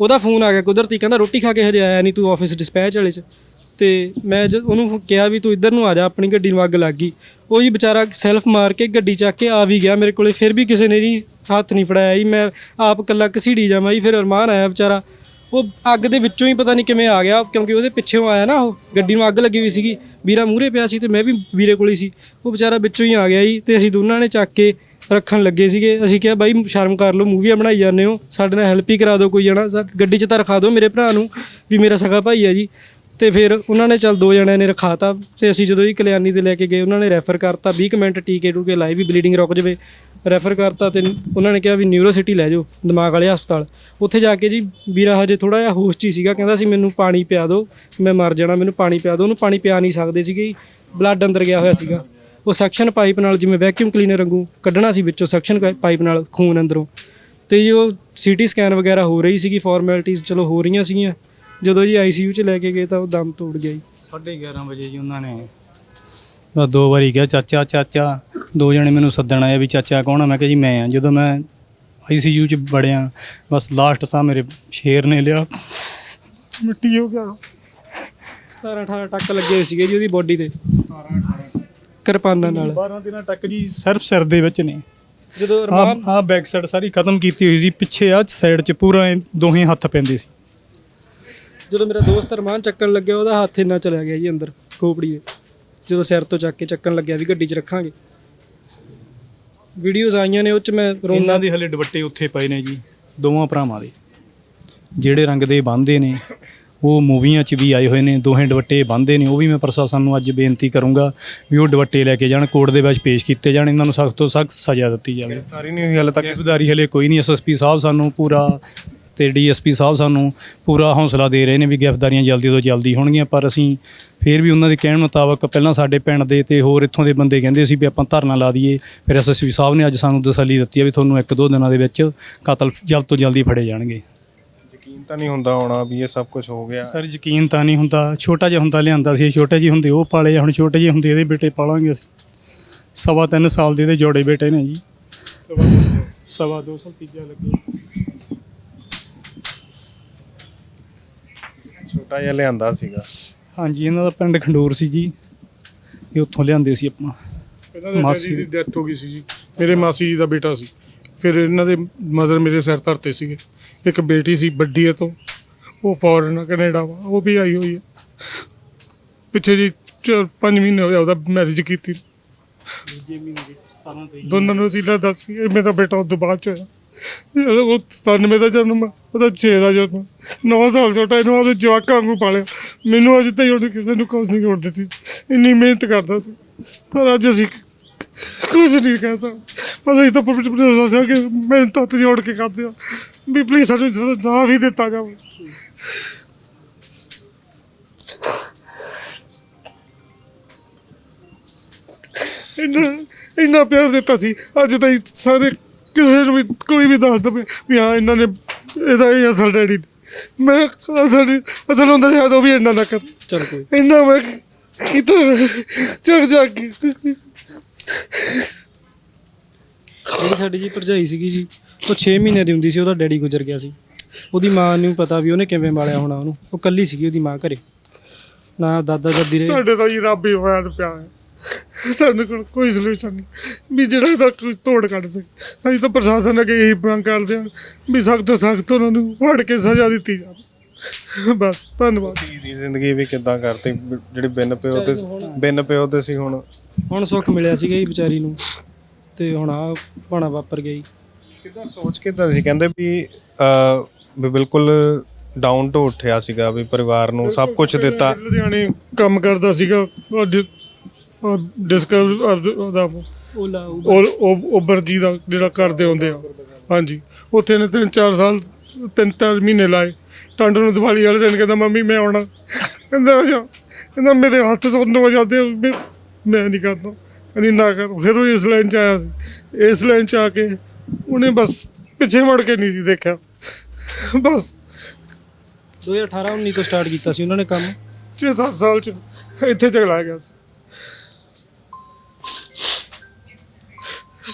Speaker 6: ਉਹਦਾ ਫੋਨ ਆ ਗਿਆ ਕੁਦਰਤੀ ਕਹਿੰਦਾ ਰੋਟੀ ਖਾ ਕੇ ਹਜੇ ਆਇਆ ਨਹੀਂ ਤੂੰ ਆਫਿਸ ਡਿਸਪੈਚ ਵਾਲੇ 'ਚ। ਤੇ ਮੈਂ ਜਦ ਉਹਨੂੰ ਕਿਹਾ ਵੀ ਤੂੰ ਇੱਧਰ ਨੂੰ ਆ ਜਾ, ਆਪਣੀ ਗੱਡੀ ਨੂੰ ਅੱਗ ਲੱਗ ਗਈ। ਉਹ ਜੀ ਵਿਚਾਰਾ ਸੈਲਫ ਮਾਰ ਕੇ ਗੱਡੀ ਚੱਕ ਕੇ ਆ ਵੀ ਗਿਆ ਮੇਰੇ ਕੋਲੇ, ਫਿਰ ਵੀ ਕਿਸੇ ਨੇ ਜੀ ਹੱਥ ਨਹੀਂ ਫੜਾਇਆ ਜੀ। ਮੈਂ ਆਪ ਇਕੱਲਾ ਘਸੀੜੀ ਜਾਵਾਂ ਜੀ, ਫਿਰ ਅਰਮਾਨ ਆਇਆ ਵਿਚਾਰਾ। ਉਹ ਅੱਗ ਦੇ ਵਿੱਚੋਂ ਹੀ ਪਤਾ ਨਹੀਂ ਕਿਵੇਂ ਆ ਗਿਆ, ਕਿਉਂਕਿ ਉਹਦੇ ਪਿੱਛੇੋਂ ਆਇਆ ਨਾ ਉਹ, ਗੱਡੀ ਨੂੰ ਅੱਗ ਲੱਗੀ ਹੋਈ ਸੀਗੀ। ਵੀਰਾ ਮੂਹਰੇ ਪਿਆ ਸੀ ਤੇ ਮੈਂ ਵੀ ਵੀਰੇ ਕੋਲ ਹੀ ਸੀ। ਉਹ ਵਿਚਾਰਾ ਵਿੱਚੋਂ ਹੀ ਆ ਗਿਆ ਜੀ ਤੇ ਅਸੀਂ ਦੋਨਾਂ ਨੇ ਚੱਕ ਕੇ ਰੱਖਣ ਲੱਗੇ ਸੀਗੇ। ਅਸੀਂ ਕਿਹਾ, ਬਾਈ, ਸ਼ਰਮ ਕਰ ਲਓ ਮੂਵੀਆਂ ਬਣਾਈ ਜਾਂਦੇ ਹੋ। ਸਾਡੇ ਨਾਲ ਹੈਲਪ ਹੀ ਕਰਾ ਦਿਓ ਕੋਈ ਜਣਾ। ਸਾ- ਗੱਡੀ 'ਚ ਤਾਂ ਰਖਾ ਦਿਓ ਮੇਰੇ ਭਰਾ ਨੂੰ ਵੀ ਮੇਰਾ ਸਗਾ ਭਾਈ ਹੈ ਜੀ। ਤੇ ਫਿਰ ਉਹਨਾਂ ਨੇ ਚੱਲ ਦੋ ਜਣਿਆਂ ਨੇ ਰਖਾਤਾ ਤੇ ਅਸੀਂ ਜਦੋਂ ਹੀ ਕਲਿਆਣੀ ਦੇ ਲੈ ਕੇ ਗਏ, ਉਹਨਾਂ ਨੇ ਰੈਫਰ ਕਰਤਾ 20 ਕੁ ਮਿੰਟ ਟੀਕੇ ਟੂਕੇ ਲਾਏ ਵੀ ਬਲੀਡਿੰਗ ਰੁਕ ਜਾਵੇ, ਰੈਫਰ ਕਰਤਾ ਤੇ ਉਹਨਾਂ ਨੇ ਕਿਹਾ ਵੀ ਨਿਊਰੋ ਸਿਟੀ ਲੈ ਜਾਓ, ਦਿਮਾਗ ਵਾਲੇ ਹਸਪਤਾਲ। ਉੱਥੇ ਜਾ ਕੇ ਜੀ ਵੀਰਾ ਹਜੇ ਥੋੜਾ ਜਿਹਾ ਹੋਸ਼ 'ਚ ਹੀ ਸੀਗਾ, ਕਹਿੰਦਾ ਸੀ ਮੈਨੂੰ ਪਾਣੀ ਪਿਆ ਦਿਓ, ਮੈਂ ਮਰ ਜਾਣਾ, ਮੈਨੂੰ ਪਾਣੀ ਪਿਆ ਦਿਓ, ਉਹਨੂੰ ਪਾਣੀ ਪਿਆ ਨਹੀਂ ਸਕਦੇ ਸੀਗੇ ਬਲੱਡ ਅੰਦਰ ਗਿਆ ਹੋਇਆ ਸੀਗਾ। ਉਹ ਸੈਕਸ਼ਨ ਪਾਈਪ ਨਾਲ ਜਿਵੇਂ ਵੈਕਿਊਮ ਕਲੀਨਰ ਵਾਂਗੂ ਕੱਢਣਾ ਸੀ ਵਿੱਚੋਂ ਸੈਕਸ਼ਨ ਪਾਈਪ ਨਾਲ ਖੂਨ ਅੰਦਰੋਂ। ਤੇ ਜੋ ਸੀਟੀ ਸਕੈਨ ਵਗੈਰਾ ਹੋ ਰਹੀ ਸੀਗੀ ਫਾਰਮੈਲਿਟੀਜ਼ ਚਲੋ ਹੋ ਰਹੀਆਂ ਸੀਗੀਆਂ। ਜਦੋਂ ਜੀ ਆਈਸੀਯੂ 'ਚ ਲੈ ਕੇ ਗਏ ਤਾਂ ਉਹ ਦਮ ਤੋੜ ਗਿਆ ਜੀ।
Speaker 8: 11:30 ਵਜੇ ਜੀ ਉਹਨਾਂ ਨੇ ਬਸ ਦੋ ਵਾਰੀ ਕਿਹਾ ਚਾਚਾ ਚਾਚਾ ਦੋ ਜਣੇ ਮੈਨੂੰ ਸੱਦਣ ਆਏ ਵੀ ਚਾਚਾ ਕੌਣ ਆ? ਮੈਂ ਕਿਹਾ ਜੀ ਮੈਂ ਆ। ਜਦੋਂ ਮੈਂ ਆਈਸੀਯੂ ਚ ਵੜਿਆ ਬਸ ਲਾਸਟ ਸਾਹ ਮੇਰੇ ਸ਼ੇਰ ਨੇ ਲਿਆ। ਮਿੱਟੀ ਹੋ ਗਿਆ।
Speaker 6: 17 18 ਟੱਕ ਲੱਗੇ ਹੋਏ ਸੀਗੇ ਜੀ ਉਹਦੀ ਬੋਡੀ ਤੇ। ਕਿਰਪਾਨਾਂ ਨਾਲ।
Speaker 8: 12 ਦਿਨਾਂ ਤੱਕ ਜੀ ਸਿਰਫ ਸਿਰ ਦੇ ਵਿੱਚ ਨੇ।
Speaker 6: ਜਦੋਂ
Speaker 8: ਆ ਬੈਕ ਸਾਈਡ ਸਾਰੀ ਖਤਮ ਕੀਤੀ ਹੋਈ ਸੀ। ਪਿੱਛੇ ਆ ਸਾਈਡ 'ਚ ਪੂਰਾ ਦੋਹੇ ਹੱਥ ਪੈਂਦੇ ਸੀ।
Speaker 6: ਜਦੋਂ ਮੇਰਾ ਦੋਸਤ ਅਰਮਾਨ ਚੱਕਣ ਲੱਗਿਆ ਉਹਦਾ ਹੱਥ ਇੰਨਾ ਚਲਿਆ ਗਿਆ ਜੀ ਅੰਦਰ ਖੋਪੜੀ ਦੇ ਜਦੋਂ ਸਿਰ ਤੋਂ ਚੱਕ ਕੇ ਚੱਕਣ ਲੱਗਿਆ ਵੀ ਗੱਡੀ 'ਚ ਰੱਖਾਂਗੇ। ਵੀਡੀਓਜ਼ ਆਈਆਂ ਨੇ ਉਹ 'ਚ ਮੈਂ ਰੋਂਦਾ
Speaker 8: ਉਹਨਾਂ ਦੇ ਹਲੇ ਦੁਪੱਟੇ ਉੱਥੇ ਪਏ ਨੇ ਜੀ ਦੋਵਾਂ ਭਰਾਵਾਂ ਦੇ। ਜਿਹੜੇ ਰੰਗ ਦੇ ਬੰਨਦੇ ਨੇ ਉਹ ਮੂਵੀਆਂ 'ਚ ਵੀ ਆਏ ਹੋਏ ਨੇ ਦੋਹੇ ਦੁਪੱਟੇ ਬੰਨਦੇ ਨੇ ਉਹ ਵੀ ਮੈਂ ਪ੍ਰਸ਼ਾਸਨ ਨੂੰ ਅੱਜ ਬੇਨਤੀ ਕਰੂੰਗਾ ਵੀ ਉਹ ਦੁਪੱਟੇ ਲੈ ਕੇ ਜਾਣ ਕੋਰਟ ਦੇ ਵਿੱਚ ਪੇਸ਼ ਕੀਤੇ ਜਾਣ ਇਹਨਾਂ ਨੂੰ ਸਖਤ ਤੋਂ ਸਖਤ ਸਜ਼ਾ ਦਿੱਤੀ ਜਾਵੇ।
Speaker 7: ਗ੍ਰਿਫਤਾਰੀ ਨਹੀਂ ਹੋਈ ਹਾਲੇ ਤੱਕ।
Speaker 8: ਗ੍ਰਿਫਤਾਰੀ ਹਲੇ ਕੋਈ ਨਹੀਂ ਐਸਐਸਪੀ ਸਾਹਿਬ ਸਾਨੂੰ ਪੂਰਾ ਤੇ ਡੀਐਸਪੀ ਸਾਹਿਬ ਸਾਨੂੰ ਪੂਰਾ ਹੌਸਲਾ ਦੇ ਰਹੇ ਨੇ ਵੀ ਗ੍ਰਿਫਤਾਰੀਆਂ ਜਲਦੀ ਤੋਂ ਜਲਦੀ ਹੋਣਗੀਆਂ ਪਰ ਅਸੀਂ ਫਿਰ ਵੀ ਉਹਨਾਂ ਦੇ ਕਹਿਣ ਮੁਤਾਬਕ ਪਹਿਲਾਂ ਸਾਡੇ ਪਿੰਡ ਦੇ ਤੇ ਹੋਰ ਇੱਥੋਂ ਦੇ ਬੰਦੇ ਕਹਿੰਦੇ ਸੀ ਵੀ ਆਪਾਂ ਧਰਨਾ ਲਾ ਦਈਏ। ਫਿਰ ਐਸਐਸਪੀ ਸਾਹਿਬ ਨੇ ਅੱਜ ਸਾਨੂੰ ਤਸੱਲੀ ਦਿੱਤੀ ਹੈ ਵੀ ਤੁਹਾਨੂੰ ਇੱਕ ਦੋ ਦਿਨਾਂ ਦੇ ਵਿੱਚ ਕਤਲ ਜਲਦ ਤੋਂ ਜਲਦੀ ਫੜੇ ਜਾਣਗੇ।
Speaker 7: ਯਕੀਨ ਤਾਂ ਨਹੀਂ ਹੁੰਦਾ ਹੋਣਾ ਵੀ ਇਹ ਸਭ ਕੁਝ ਹੋ ਗਿਆ।
Speaker 8: ਸਰ ਯਕੀਨ ਤਾਂ ਨਹੀਂ ਹੁੰਦਾ। ਛੋਟਾ ਜਿਹਾ ਹੁੰਦਾ ਲਿਆਂਦਾ ਸੀ ਛੋਟੇ ਜਿਹੇ ਹੁੰਦੇ ਉਹ ਪਾਲੇ ਹੁਣ ਛੋਟੇ ਜਿਹੇ ਹੁੰਦੇ ਇਹਦੇ ਬੇਟੇ ਪਾਲਾਂਗੇ ਅਸੀਂ। ਸਵਾ ਤਿੰਨ ਸਾਲ ਦੇ ਇਹਦੇ ਜੋੜੇ ਬੇਟੇ ਨੇ ਜੀ। ਸਵਾ ਦੋ ਸਾਲ ਤੀਜਾ ਲੱਗੇ।
Speaker 7: ਛੋਟਾ ਜਿਹਾ ਲਿਆਂਦਾ ਸੀਗਾ।
Speaker 8: ਹਾਂਜੀ ਇਹਨਾਂ ਦਾ ਪਿੰਡ ਖੰਡੂਰ ਸੀ ਜੀ। ਇਹ ਉੱਥੋਂ ਲਿਆਂਦੇ ਸੀ ਆਪਾਂ।
Speaker 2: ਇਹਨਾਂ ਦੇ
Speaker 8: ਮਾਸੀ
Speaker 2: ਦੀ ਡੈਥ ਹੋ ਗਈ ਸੀ ਜੀ। ਮੇਰੇ ਮਾਸੀ ਜੀ ਦਾ ਬੇਟਾ ਸੀ। ਫਿਰ ਇਹਨਾਂ ਦੇ ਮਦਰ ਮੇਰੇ ਸਿਰ ਧਰਤੇ ਸੀਗੇ। ਇੱਕ ਬੇਟੀ ਸੀ ਵੱਡੀ ਤੋਂ। ਉਹ ਫੋਰਨ ਕੈਨੇਡਾ ਵਾ। ਉਹ ਵੀ ਆਈ ਹੋਈ ਹੈ ਪਿੱਛੇ ਜੀ 5 ਮਹੀਨੇ ਹੋਇਆ ਉਹਦਾ ਮੈਰਿਜ ਕੀਤੀ। ਦੋਨਾਂ ਨੂੰ ਸੀ ਦੱਸ ਇਹ ਮੇਰਾ ਬੇਟਾ ਉਹ ਤੋਂ ਬਾਅਦ ਚ ਉਹ 97 ਦਾ ਜਨਮ ਆ, ਉਹਦਾ 6 ਦਾ ਜਨਮ 9 ਸਾਲ ਛੋਟਾ ਇਹਨੂੰ ਉਹਦੇ ਜਵਾਕਾਂ ਵਾਂਗੂ ਪਾਲਿਆ। ਮੈਨੂੰ ਅੱਜ ਤਾਈਂ ਉਹਨੇ ਕਿਸੇ ਨੂੰ ਕੁਝ ਨਹੀਂ ਹੋਣ ਦਿੱਤੀ। ਇੰਨੀ ਮਿਹਨਤ ਕਰਦਾ ਸੀ। ਪਰ ਅੱਜ ਅਸੀਂ ਕੁਝ ਨਹੀਂ ਕਹਿ ਸਕਦੇ। ਬਸ ਅਸੀਂ ਤਾਂ ਪੁੱਛ ਪੁੱਛ ਸੀ ਕਿ ਮਿਹਨਤ ਹੱਥ ਜੋੜ ਕੇ ਕਰਦੇ ਆ ਵੀ ਪਲੀਜ਼ ਸਾਨੂੰ ਇਨਸਾਫ ਹੀ ਦਿੱਤਾ ਜਾਵੇ। ਇੰਨਾ ਇੰਨਾ ਪਿਆਰ ਦਿੱਤਾ ਸੀ। ਅੱਜ ਤਾਈਂ ਸਾਰੇ ਕਿਸੇ ਨੂੰ ਵੀ ਕੋਈ ਵੀ ਦੱਸ ਦਵੇ ਵੀ ਹਾਂ ਇਹਨਾਂ ਨੇ ਇਹਦਾ ਇਹ ਅਸਲ ਡੈਡੀ ਨੇ। ਮੈਂ ਅਸਲ ਅਸਲ ਹੁੰਦਾ ਸ਼ਾਇਦ ਉਹ ਵੀ ਇੰਨਾ ਨਾ ਕਰ।
Speaker 6: ਚਲ ਕੋਈ।
Speaker 2: ਇੰਨਾ ਮੈਂ ਕਿਤੇ ਚੱਕ ਚੱਕ ਕੇ।
Speaker 6: ਜਿਹੜੀ ਸਾਡੀ ਜੀ ਭਰਜਾਈ ਸੀਗੀ ਜੀ ਉਹ 6 ਮਹੀਨੇ ਦੀ ਹੁੰਦੀ ਸੀ ਉਹਦਾ ਡੈਡੀ ਗੁਜ਼ਰ ਗਿਆ ਸੀ। ਉਹਦੀ ਮਾਂ ਨੂੰ ਪਤਾ ਵੀ ਉਹਨੇ ਕਿਵੇਂ ਪਾਲਿਆ ਹੋਣਾ ਉਹਨੂੰ। ਉਹ ਕੱਲੀ ਸੀਗੀ ਉਹਦੀ ਮਾਂ ਘਰੇ। ਨਾ ਦਾਦਾ ਦਾਦੀ ਰਹੇ।
Speaker 2: ਸਾਡੇ ਤਾਂ ਜੀ ਰੱਬ ਹੀ ਹੋਇਆ ਤੇ ਪਿਆ ਹੈ ਸਾਡੇ ਕੋਲ ਕੋਈ ਸੋਲੂਸ਼ਨ ਨਹੀਂ। ਵੀ ਜਿਹੜਾ ਇਹਦਾ ਕੋਈ ਤੋੜ ਕੱਢ ਸਕੇ। ਅਸੀਂ ਤਾਂ ਪ੍ਰਸ਼ਾਸਨ ਅੱਗੇ ਇਹੀ ਮੰਗ ਕਰਦੇ ਹਾਂ ਵੀ ਸਖਤ ਤੋਂ ਸਖਤ ਉਹਨਾਂ ਨੂੰ ਫੜ ਕੇ ਸਜ਼ਾ ਦਿੱਤੀ ਜਾਵੇ। ਬਸ ਧੰਨਵਾਦ।
Speaker 7: ਧੀ ਦੀ ਜ਼ਿੰਦਗੀ ਵੀ ਕਿੱਦਾਂ ਕਰਤੀ? ਜਿਹੜੇ ਬਿਨ ਪਿਓ ਤੇ ਬਿਨ ਪਿਓ ਤੇ ਸੀ ਹੁਣ।
Speaker 6: ਹੁਣ ਸੁੱਖ ਮਿਲਿਆ ਸੀਗਾ ਜੀ ਵਿਚਾਰੀ ਨੂੰ। ਤੇ ਹੁਣ ਆ ਭਾਣਾ ਵਾਪਰ ਗਿਆ ਜੀ।
Speaker 7: ਕਿੱਦਾਂ ਸੋਚ ਕੇ ਤਾਂ ਸੀ? ਕਹਿੰਦੇ ਵੀ ਅ ਵੀ ਬਿਲਕੁਲ ਡਾਊਨ ਟੂ ਉੱਠਿਆ ਸੀਗਾ ਵੀ ਪਰਿਵਾਰ ਨੂੰ ਸਭ ਕੁਝ ਦਿੱਤਾ।
Speaker 2: ਲੁਧਿਆਣੇ ਕੰਮ ਕਰਦਾ ਸੀਗਾ। ਡਿਸਕਵਰ ਦਾ
Speaker 6: ਓਲਾ
Speaker 2: ਉਹ ਉਹ ਉਬਰ ਜੀ ਦਾ ਜਿਹੜਾ ਕਰਦੇ ਹੁੰਦੇ ਆ। ਹਾਂਜੀ। ਉੱਥੇ ਨੇ ਤਿੰਨ ਚਾਰ ਸਾਲ ਤਿੰਨ ਚਾਰ ਮਹੀਨੇ ਲਾਏ। ਟੰਡ ਨੂੰ ਦਿਵਾਲੀ ਵਾਲੇ ਦਿਨ ਕਹਿੰਦਾ ਮੰਮੀ ਮੈਂ ਆਉਣਾ। ਕਹਿੰਦਾ ਅੱਛਾ। ਕਹਿੰਦਾ ਮੇਰੇ ਹੱਥ ਸੁਣਨ ਹੋ ਜਾਂਦੇ ਮੈਂ ਨਹੀਂ ਕਰਦਾ। ਕਹਿੰਦੀ ਨਾ ਕਰ। ਫਿਰ ਉਹ ਇਸ ਲਾਈਨ ਚ ਆਇਆ ਸੀ। ਇਸ ਲਾਈਨ ਚ ਆ ਕੇ ਉਹਨੇ ਬਸ ਪਿੱਛੇ ਮੁੜ ਕੇ ਨਹੀਂ ਸੀ ਦੇਖਿਆ। ਬਸ।
Speaker 6: 2018 19 ਤੋਂ ਸਟਾਰਟ ਕੀਤਾ ਸੀ ਉਹਨਾਂ ਨੇ ਕੰਮ।
Speaker 2: 6-7 ਸਾਲ ਚ ਇੱਥੇ ਝਗੜਾ ਗਿਆ ਸੀ।